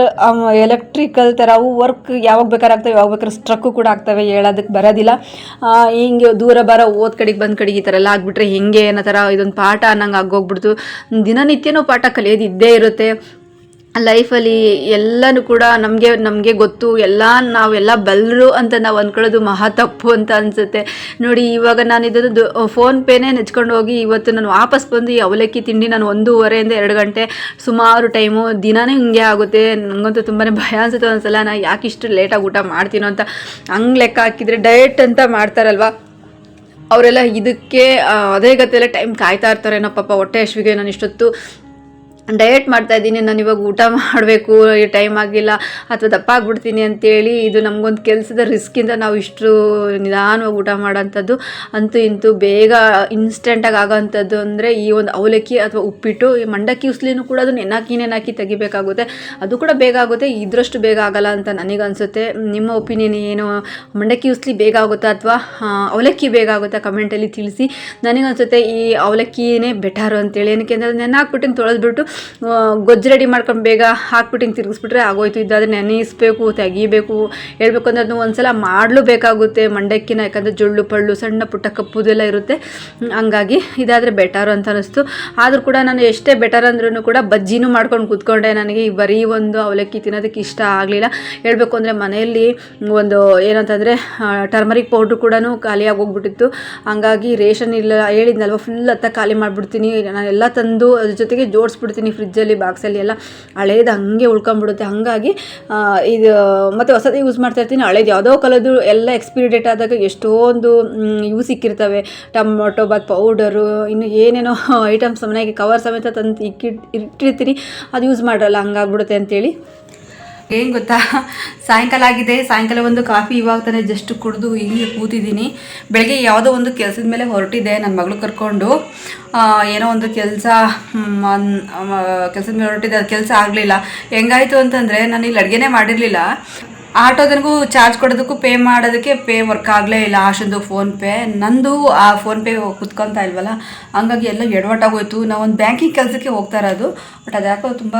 ಎಲೆಕ್ಟ್ರಿಕಲ್ ಥರ ಅವು ವರ್ಕ್ ಯಾವಾಗ ಬೇಕಾರಾಗ್ತವೆ, ಯಾವಾಗ ಬೇಕಾದ್ರೆ ಸ್ಟ್ರಕ್ಕು ಕೂಡ ಆಗ್ತವೆ ಹೇಳೋದಕ್ಕೆ ಬರೋದಿಲ್ಲ. ಹಿಂಗೆ ದೂರ ಬರೋ ಓದ್ ಕಡೆಗೆ ಬಂದ ಕಡೆಗೆ ಈ ಥರ ಎಲ್ಲ ಆಗಿಬಿಟ್ರೆ ಹೆಂಗೆ ಅನ್ನೋ ಥರ ಇದೊಂದು ಪಾಠ ಅನ್ನಂಗೆ ಆಗೋಗ್ಬಿಡ್ತು. ದಿನನಿತ್ಯನೂ ಪಾಠ ಕಲಿಯೋದು ಇದ್ದೇ ಇರುತ್ತೆ. ಲೈಫಲ್ಲಿ ಎಲ್ಲನೂ ಕೂಡ ನಮಗೆ ನಮಗೆ ಗೊತ್ತು. ಎಲ್ಲ ನಾವೆಲ್ಲ ಬಲ್ಲರು ಅಂತ ನಾವು ಅಂದ್ಕೊಳ್ಳೋದು ಮಹಾ ತಪ್ಪು ಅಂತ ಅನಿಸುತ್ತೆ. ನೋಡಿ, ಇವಾಗ ನಾನು ಇದನ್ನು ಫೋನ್ಪೇನೇ ನೆಚ್ಕೊಂಡು ಹೋಗಿ ಇವತ್ತು ನಾನು ವಾಪಸ್ ಬಂದು ಈ ಅವಲಕ್ಕಿ ತಿಂಡಿ ನಾನು ಒಂದೂವರೆಯಿಂದ ಎರಡು ಗಂಟೆ ಸುಮಾರು ಟೈಮು ದಿನಾನೇ ಹಿಂಗೆ ಆಗುತ್ತೆ. ನನಗಂತೂ ತುಂಬಾ ಭಯ ಅನಿಸುತ್ತೆ ಒಂದ್ಸಲ. ನಾ ಯಾಕೆ ಇಷ್ಟು ಲೇಟಾಗಿ ಊಟ ಮಾಡ್ತೀನೋ ಅಂತ ಹಂಗೆ ಲೆಕ್ಕ ಹಾಕಿದರೆ ಡಯಟ್ ಅಂತ ಮಾಡ್ತಾರಲ್ವ? ಅವರೆಲ್ಲ ಇದಕ್ಕೆ ಅದೇ ಗತಿಯೆಲ್ಲ ಟೈಮ್ ಕಾಯ್ತಾ ಇರ್ತಾರೇನೋ ಪಾಪ ಹೊಟ್ಟೆ ಹಶ್ವಿಗೆ ನಾನು ಇಷ್ಟೊತ್ತು ಡಯಟ್ ಮಾಡ್ತಾ ಇದ್ದೀನಿ, ನಾನು ಇವಾಗ ಊಟ ಮಾಡಬೇಕು ಟೈಮ್ ಆಗಿಲ್ಲ, ಅಥವಾ ದಪ್ಪ ಆಗ್ಬಿಡ್ತೀನಿ ಅಂತೇಳಿ ಇದು ನಮಗೊಂದು ಕೆಲಸದ ರಿಸ್ಕಿಂದ ನಾವು ಇಷ್ಟು ನಿಧಾನವಾಗಿ ಊಟ ಮಾಡೋಂಥದ್ದು, ಅಂತೂ ಇಂತೂ ಬೇಗ ಇನ್ಸ್ಟೆಂಟಾಗಿ ಆಗೋವಂಥದ್ದು ಅಂದರೆ ಈ ಒಂದು ಅವಲಕ್ಕಿ ಅಥವಾ ಉಪ್ಪಿಟ್ಟು, ಈ ಮಂಡಕ್ಕಿ ಉಸ್ಲಿನೂ ಕೂಡ ಅದು ನೆನಾಕಿ ನೆನಾಕಿ ತೆಗಿಬೇಕಾಗುತ್ತೆ. ಅದು ಕೂಡ ಬೇಗ ಆಗುತ್ತೆ, ಇದರಷ್ಟು ಬೇಗ ಆಗಲ್ಲ ಅಂತ ನನಗನ್ಸುತ್ತೆ ನಿಮ್ಮ ಒಪಿನಿಯನ್ ಏನು? ಮಂಡಕ್ಕಿ ಉಸ್ಲಿ ಬೇಗ ಆಗುತ್ತಾ ಅಥವಾ ಅವಲಕ್ಕಿ ಬೇಗ ಆಗುತ್ತಾ ಕಮೆಂಟಲ್ಲಿ ತಿಳಿಸಿ. ನನಗನ್ಸುತ್ತೆ ಈ ಅವಲಕ್ಕಿನೇ ಬೆಟರು ಅಂತೇಳಿ. ಏನಕ್ಕೆ ಅಂದರೆ ನೆನೆ ಹಾಕ್ಬಿಟ್ಟು ತೊಳೆದ್ಬಿಟ್ಟು ಗೊಜ್ಜು ರೆಡಿ ಮಾಡ್ಕೊಂಡು ಬೇಗ ಹಾಕ್ಬಿಟ್ಟು ಹಿಂಗೆ ತಿರುಗಿಸ್ಬಿಟ್ರೆ ಆಗೋಯ್ತು. ಇದ್ದ ಅದನ್ನ ನೆನೆಸ್ಬೇಕು, ತೆಗಿಬೇಕು. ಹೇಳ್ಬೇಕು ಅಂದ್ರೆ ಅದನ್ನು ಒಂದ್ಸಲ ಮಾಡ್ಲು ಬೇಕಾಗುತ್ತೆ ಮಂಡಕ್ಕಿನ, ಯಾಕಂದರೆ ಜೊಳ್ಳು, ಪಳ್ಳು, ಸಣ್ಣ ಪುಟ್ಟ ಕಪ್ಪುದೆಲ್ಲ ಇರುತ್ತೆ. ಹಂಗಾಗಿ ಇದಾದರೆ ಬೆಟರು ಅಂತ ಅನ್ನಿಸ್ತು ಆದರೂ ಕೂಡ ನಾನು ಎಷ್ಟೇ ಬೆಟರ್ ಅಂದ್ರೂ ಕೂಡ ಬಜ್ಜಿನೂ ಮಾಡ್ಕೊಂಡು ಕೂತ್ಕೊಂಡೆ. ನನಗೆ ಈ ಬರೀ ಒಂದು ಅವಲಕ್ಕಿ ತಿನ್ನೋದಕ್ಕೆ ಇಷ್ಟ ಆಗಲಿಲ್ಲ. ಹೇಳಬೇಕು ಅಂದರೆ ಮನೆಯಲ್ಲಿ ಒಂದು ಏನಂತಂದರೆ ಟರ್ಮರಿಕ್ ಪೌಡ್ರು ಕೂಡ ಖಾಲಿಯಾಗಿ ಹೋಗ್ಬಿಟ್ಟಿತ್ತು. ಹಂಗಾಗಿ ರೇಷನ್ ಇಲ್ಲ, ಹೇಳಿದ್ನಲ್ವ ಫುಲ್ ಹತ್ತ ಖಾಲಿ ಮಾಡಿಬಿಡ್ತೀನಿ. ನಾನು ಎಲ್ಲ ತಂದು ಅದ್ರ ಜೊತೆಗೆ ಜೋಡಿಸ್ಬಿಡ್ತೀನಿ. ಫ್ರಿಜ್ಜಲ್ಲಿ ಬಾಕ್ಸಲ್ಲಿ ಎಲ್ಲ ಹಳೇದು ಹಂಗೆ ಉಳ್ಕೊಂಬಿಡುತ್ತೆ ಹಾಗಾಗಿ ಇದು, ಮತ್ತು ಹೊಸದು ಯೂಸ್ ಮಾಡ್ತಾ ಇರ್ತೀನಿ. ಹಳೇದು ಯಾವುದೋ ಕಲದು ಎಲ್ಲ ಎಕ್ಸ್ಪಿರಿ ಡೇಟ್ ಆದಾಗ ಎಷ್ಟೊಂದು ಯೂಸ್ ಸಿಕ್ಕಿರ್ತವೆ. ಟೊಮೊಟೊ ಬಾತ್ ಪೌಡರು, ಇನ್ನು ಏನೇನೋ *laughs* ಐಟಮ್ಸ್ ಮನೆಗೆ ಕವರ್ ಸಮೇತ ತಂದು ಇಕ್ಕಿ ಇಟ್ಟಿರ್ತೀನಿ. ಅದು ಯೂಸ್ ಮಾಡಲ್ಲ, ಹಂಗಾಗ್ಬಿಡುತ್ತೆ ಅಂತೇಳಿ. ಏನು ಗೊತ್ತಾ? ಸಾಯಂಕಾಲ ಆಗಿದೆ. ಸಾಯಂಕಾಲ ಒಂದು ಕಾಫಿ ಇವಾಗ ತಾನೇ ಜಸ್ಟ್ ಕುಡಿದು ಹಿಂಗೆ ಕೂತಿದ್ದೀನಿ. ಬೆಳಗ್ಗೆ ಯಾವುದೋ ಒಂದು ಕೆಲಸದ ಮೇಲೆ ಹೊರಟಿದ್ದೆ ನನ್ನ ಮಗಳು ಕರ್ಕೊಂಡು. ಏನೋ ಒಂದು ಕೆಲಸ ಕೆಲಸದ ಮೇಲೆ ಹೊರಟಿದ್ದೆ. ಅದು ಕೆಲಸ ಆಗಲಿಲ್ಲ. ಹೆಂಗಾಯಿತು ಅಂತಂದರೆ ನಾನು ಇಲ್ಲಿ ಅಡುಗೆನೇ ಮಾಡಿರಲಿಲ್ಲ. ಆಟೋದನಿಗೂ ಚಾರ್ಜ್ ಕೊಡೋದಕ್ಕೂ ಪೇ ಮಾಡೋದಕ್ಕೆ ಪೇ ವರ್ಕ್ ಆಗಲೇ ಇಲ್ಲ. ಆಶಂದು ಫೋನ್ಪೇ ನಂದು ಆ ಫೋನ್ಪೇ ಕುತ್ಕೊತಾ ಇಲ್ವಲ್ಲ? ಹಂಗಾಗಿ ಎಲ್ಲ ಎಡವಟ್ಟಾಗೋಯ್ತು. ಒಂದು ಬ್ಯಾಂಕಿಂಗ್ ಕೆಲಸಕ್ಕೆ ಹೋಗ್ತಾ ಇರೋದು. ಬಟ್ ಅದ್ಯಾಕೋ ತುಂಬ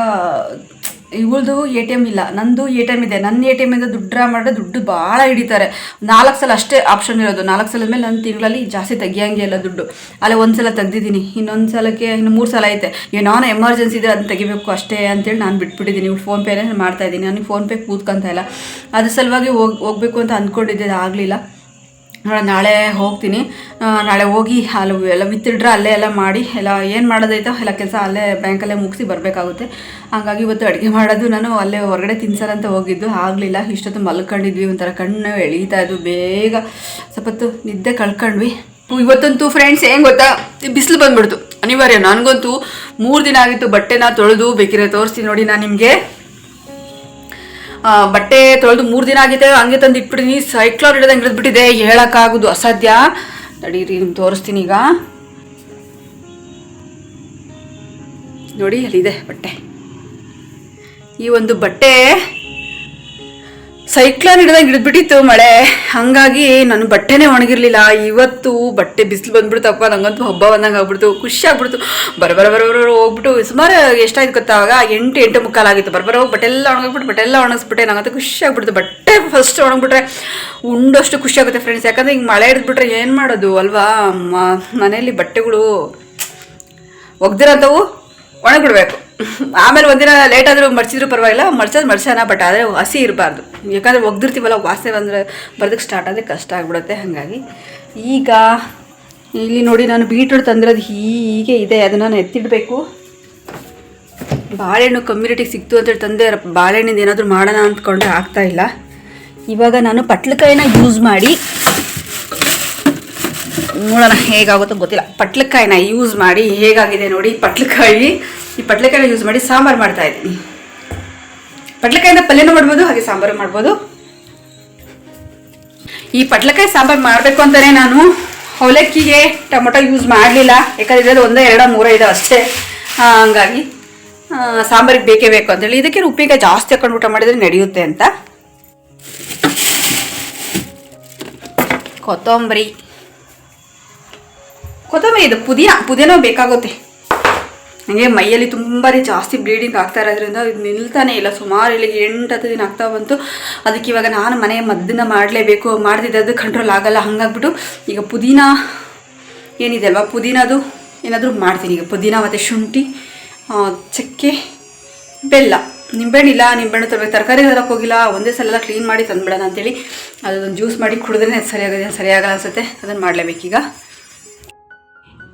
ಇವಳ್ದು ಎ ಟಿ ಎಂ ಇಲ್ಲ, ನಂದು ಎ ಟಿ ಎಂ ಇದೆ. ನನ್ನ ಎ ಟಿ ಎಮ್ಮಿಂದ ದುಡ್ಡು ಡ್ರಾ ಮಾಡಿದ್ರೆ ದುಡ್ಡು ಭಾಳ ಹಿಡಿತಾರೆ. ನಾಲ್ಕು ಸಲ ಅಷ್ಟೇ ಆಪ್ಷನ್ ಇರೋದು. ನಾಲ್ಕು ಸಲದ ಮೇಲೆ ನನ್ನ ತಿಂಗಳಲ್ಲಿ ಜಾಸ್ತಿ ತೆಗಿಯಂಗೆ ಇಲ್ಲ ದುಡ್ಡು. ಅಲ್ಲೇ ಒಂದು ಸಲ ತೆಗ್ದಿದ್ದೀನಿ. ಇನ್ನೊಂದು ಸಲಕ್ಕೆ, ಇನ್ನು ಮೂರು ಸಲ ಐತೆ. ಏನೋನ ಎಮರ್ಜೆನ್ಸಿ ಇದೆ ಅದನ್ನ ತೆಗಿಬೇಕು ಅಷ್ಟೇ ಅಂತೇಳಿ ನಾನು ಬಿಟ್ಬಿಟ್ಟಿದ್ದೀನಿ. ಇವ್ಳು ಫೋನ್ಪೇನೇ ಮಾಡ್ತಾ ಇದ್ದೀನಿ. ನನಗೆ ಫೋನ್ಪೇ ಕೂತ್ಕೊಂತ ಇಲ್ಲ. ಅದ್ರ ಸಲುವಾಗಿ ಹೋಗಿ, ಹೋಗ್ಬೇಕು ಅಂತ ಅಂದ್ಕೊಂಡಿದ್ದೆ ಅದು ಆಗಲಿಲ್ಲ. ನಾಳೆ ಹೋಗ್ತೀನಿ. ನಾಳೆ ಹೋಗಿ ಅಲ್ಲಿ ಎಲ್ಲ ವಿತ್ಡ್ರಾ ಅಲ್ಲೇ ಎಲ್ಲ ಮಾಡಿ, ಎಲ್ಲ ಏನು ಮಾಡೋದೈತೋ ಎಲ್ಲ ಕೆಲಸ ಅಲ್ಲೇ ಬ್ಯಾಂಕಲ್ಲೇ ಮುಗಿಸಿ ಬರಬೇಕಾಗುತ್ತೆ. ಹಾಗಾಗಿ ಇವತ್ತು ಅಡುಗೆ ಮಾಡೋದು ನಾನು ಅಲ್ಲೇ ಹೊರಗಡೆ ತಿನ್ಸರಂತ ಹೋಗಿದ್ದು, ಆಗಲಿಲ್ಲ. ಇಷ್ಟೊತ್ತು ಮಲ್ಕೊಂಡಿದ್ವಿ, ಒಂಥರ ಕಣ್ಣು ಎಳೀತಾ ಇದ್ವು, ಬೇಗ ಸ್ವಲ್ಪತ್ತು ನಿದ್ದೆ ಕಳ್ಕೊಂಡ್ವಿ. ಇವತ್ತಂತೂ ಫ್ರೆಂಡ್ಸ್ ಏನು ಗೊತ್ತಾ? ಬಿಸಿಲು ಬಂದ್ಬಿಡ್ತು. ಅನಿವಾರ್ಯ, ನನಗಂತೂ ಮೂರು ದಿನ ಆಗಿತ್ತು ಬಟ್ಟೆನ ತೊಳೆದು ಬೇಕಿರೋ ತೋರಿಸ್ತೀನಿ ನೋಡಿ ನಾನು ನಿಮಗೆ. ಬಟ್ಟೆ ತೊಳೆದು ಮೂರು ದಿನ ಆಗಿದೆ, ಹಂಗೆ ತಂದು ಇಟ್ಬಿಟ್ಟಿನಿ ಸೈಕ್ಲೋನ್ ಹಿಡಿದಂಗೆ ಹಿಡಿದ್ಬಿಟ್ಟಿದೆ. ಹೇಳೋಕ್ಕಾಗೋದು ಅಸಾಧ್ಯ. ತಡೀರಿ ನಿಮ್ಗೆ ತೋರಿಸ್ತೀನಿ ಈಗ. ನೋಡಿ, ಅಲ್ಲಿದೆ ಬಟ್ಟೆ. ಈ ಒಂದು ಬಟ್ಟೆ ಸೈಕ್ಲೋನ್ ಹಿಡ್ದಂಗೆ ಹಿಡಿದ್ಬಿಟ್ಟಿತ್ತು ಮಳೆ. ಹಾಗಾಗಿ ನಾನು ಬಟ್ಟೆನೇ ಒಣಗಿರ್ಲಿಲ್ಲ. ಇವತ್ತು ಬಟ್ಟೆ ಬಿಸಿಲು ಬಂದ್ಬಿಡ್ತಪ್ಪ. ನಂಗಂತೂ ಹಬ್ಬ ಬಂದಂಗೆ ಆಗ್ಬಿಡ್ತು. ಖುಷಿ ಆಗ್ಬಿಡ್ತು. ಬರ ಬರ ಹೋಗ್ಬಿಟ್ಟು ಸುಮಾರು ಎಷ್ಟಾಯ್ತು ಗೊತ್ತಾ? ಆವಾಗ ಎಂಟು ಎಂಟು ಮುಕ್ಕಾಲಾಗಿತ್ತು ಬರ ಹೋಗಿ ಬಟ್ಟೆ ಎಲ್ಲ ಒಣಗಿಬಿಟ್ಟು, ಬಟ್ಟೆ ಎಲ್ಲ ಒಣಗಿಸ್ಬಿಟ್ಟೆ. ನಂಗಂತೂ ಖುಷಿ ಆಗ್ಬಿಡ್ತು. ಬಟ್ಟೆ ಫಸ್ಟ್ ಒಣಗಿಬಿಟ್ರೆ ಉಂಡಷ್ಟು ಖುಷಿ ಆಗುತ್ತೆ ಫ್ರೆಂಡ್ಸ್ ಯಾಕಂದ್ರೆ ಹಿಂಗೆ ಮಳೆ ಹಿಡಿದ್ಬಿಟ್ರೆ ಏನು ಮಾಡೋದು? ಅಲ್ವಾ? ಮನೆಯಲ್ಲಿ ಬಟ್ಟೆಗಳು ಒಗ್ದಿರೋಂಥವು ಒಣಗಿಬಿಡ್ಬೇಕು. ಆಮೇಲೆ ಒಂದಿನ ಲೇಟ್ ಆದರೂ ಮಡಿಸಿದ್ರು ಪರವಾಗಿಲ್ಲ ಮಡ್ಸೋದು ಮಡ್ಸೋಣ ಬಟ್ ಆದರೆ ಹಸಿ ಇರಬಾರ್ದು. ಯಾಕಂದರೆ ಒಗ್ದಿರ್ತೀವಲ್ಲ, ವಾಸನೆ ಬಂದರೆ ಬರೋದಕ್ಕೆ ಸ್ಟಾರ್ಟ್ ಆದರೆ ಕಷ್ಟ ಆಗಿಬಿಡುತ್ತೆ, ಹಾಗಾಗಿ. ಈಗ ಇಲ್ಲಿ ನೋಡಿ ನಾನು ಬೀಟ್ರೂಟ್ ತಂದಿರೋದು ಹೀಗೆ ಇದೆ, ಅದನ್ನು ನಾನು ಎತ್ತಿಡಬೇಕು. ಬಾಳೆಹಣ್ಣು ಕಮ್ಯುನಿಟಿಗೆ ಸಿಕ್ತು ಅಂತೇಳಿ ತಂದೆ, ಬಾಳೆಹಣ್ಣಿಂದ ಏನಾದರೂ ಮಾಡೋಣ ಅಂದ್ಕೊಂಡ್ರೆ ಆಗ್ತಾ ಇಲ್ಲ. ಇವಾಗ ನಾನು ಪಟ್ಲಕಾಯಿನ ಯೂಸ್ ಮಾಡಿ, ನೋಡೋಣ ಹೇಗಾಗುತ್ತೋ ಗೊತ್ತಿಲ್ಲ. ಪಟ್ಲಕಾಯಿನ ಯೂಸ್ ಮಾಡಿ ಹೇಗಾಗಿದೆ ನೋಡಿ ಪಟ್ಲಕಾಯಿ. ಈ ಪಟ್ಲಕಾಯಿನ ಯೂಸ್ ಮಾಡಿ ಸಾಂಬಾರು ಮಾಡ್ತಾ ಇದ್ದೀನಿ. ಪಟ್ಲಕಾಯಿಂದ ಪಲ್ಯನೂ ಮಾಡ್ಬೋದು, ಹಾಗೆ ಸಾಂಬಾರು ಮಾಡ್ಬೋದು. ಈ ಪಟ್ಲಕಾಯಿ ಸಾಂಬಾರು ಮಾಡಬೇಕು ಅಂತಲೇ ನಾನು. ಅವಲಕ್ಕಿಗೆ ಟೊಮೊಟೊ ಯೂಸ್ ಮಾಡಲಿಲ್ಲ, ಯಾಕಂದ್ರೆ ಇದರಲ್ಲಿ ಒಂದೇ, ಎರಡೋ, ಮೂರ ಇದೆ ಅಷ್ಟೇ. ಹಂಗಾಗಿ ಸಾಂಬಾರಿಗೆ ಬೇಕೇ ಬೇಕು ಅಂತೇಳಿ. ಇದಕ್ಕೆ ಉಪ್ಪಿಗೆ ಜಾಸ್ತಿ ಹಾಕೊಂಡು ಊಟ ಮಾಡಿದರೆ ನಡೆಯುತ್ತೆ ಅಂತ. ಕೊತ್ತಂಬರಿ. ಕೊತ್ತಂಬರಿ ಇದು ಪುದೀನ. ಪುದೀನ ಬೇಕಾಗುತ್ತೆ. ನನಗೆ ಮೈಯಲ್ಲಿ ತುಂಬಾ ಜಾಸ್ತಿ ಬ್ಲೀಡಿಂಗ್ ಆಗ್ತಾ ಇರೋದ್ರಿಂದ ಇದು ನಿಲ್ತಾನೆ ಇಲ್ಲ. ಸುಮಾರು ಇಲ್ಲಿ ಎಂಟು ಹತ್ತು ದಿನ ಆಗ್ತಾ ಬಂತು. ಅದಕ್ಕೆ ಇವಾಗ ನಾನು ಮನೆ ಮದ್ದನ್ನ ಮಾಡಲೇಬೇಕು. ಮಾಡ್ತಿದ್ದೆ ಅದು ಕಂಟ್ರೋಲ್ ಆಗಲ್ಲ. ಹಂಗಾಗ್ಬಿಟ್ಟು ಈಗ ಪುದೀನ ಏನಿದೆ ಅಲ್ವಾ? ಪುದೀನದು ಏನಾದರೂ ಮಾಡ್ತೀನಿ. ಈಗ ಪುದೀನ ಮತ್ತು ಶುಂಠಿ ಚಕ್ಕೆ, ಬೆಲ್ಲ. ನಿಂಬೆಹಣ್ಣು ಇಲ್ಲ. ನಿಂಬೆಹಣ್ಣು ತರಬೇಕು. ತರಕಾರಿ ತರಕ್ಕೆ ಹೋಗಿಲ್ಲ. ಒಂದೇ ಸಲ ಕ್ಲೀನ್ ಮಾಡಿ ತಂದ್ಬಿಡೋಣ ಅಂತೇಳಿ. ಅದೊಂದು ಜ್ಯೂಸ್ ಮಾಡಿ ಕುಡಿದ್ರೆ ಸರಿಯಾಗದೆ. ಸರಿಯಾಗಲ್ಲ ಅನ್ಸುತ್ತೆ. ಅದನ್ನು ಮಾಡಲೇಬೇಕೀಗ.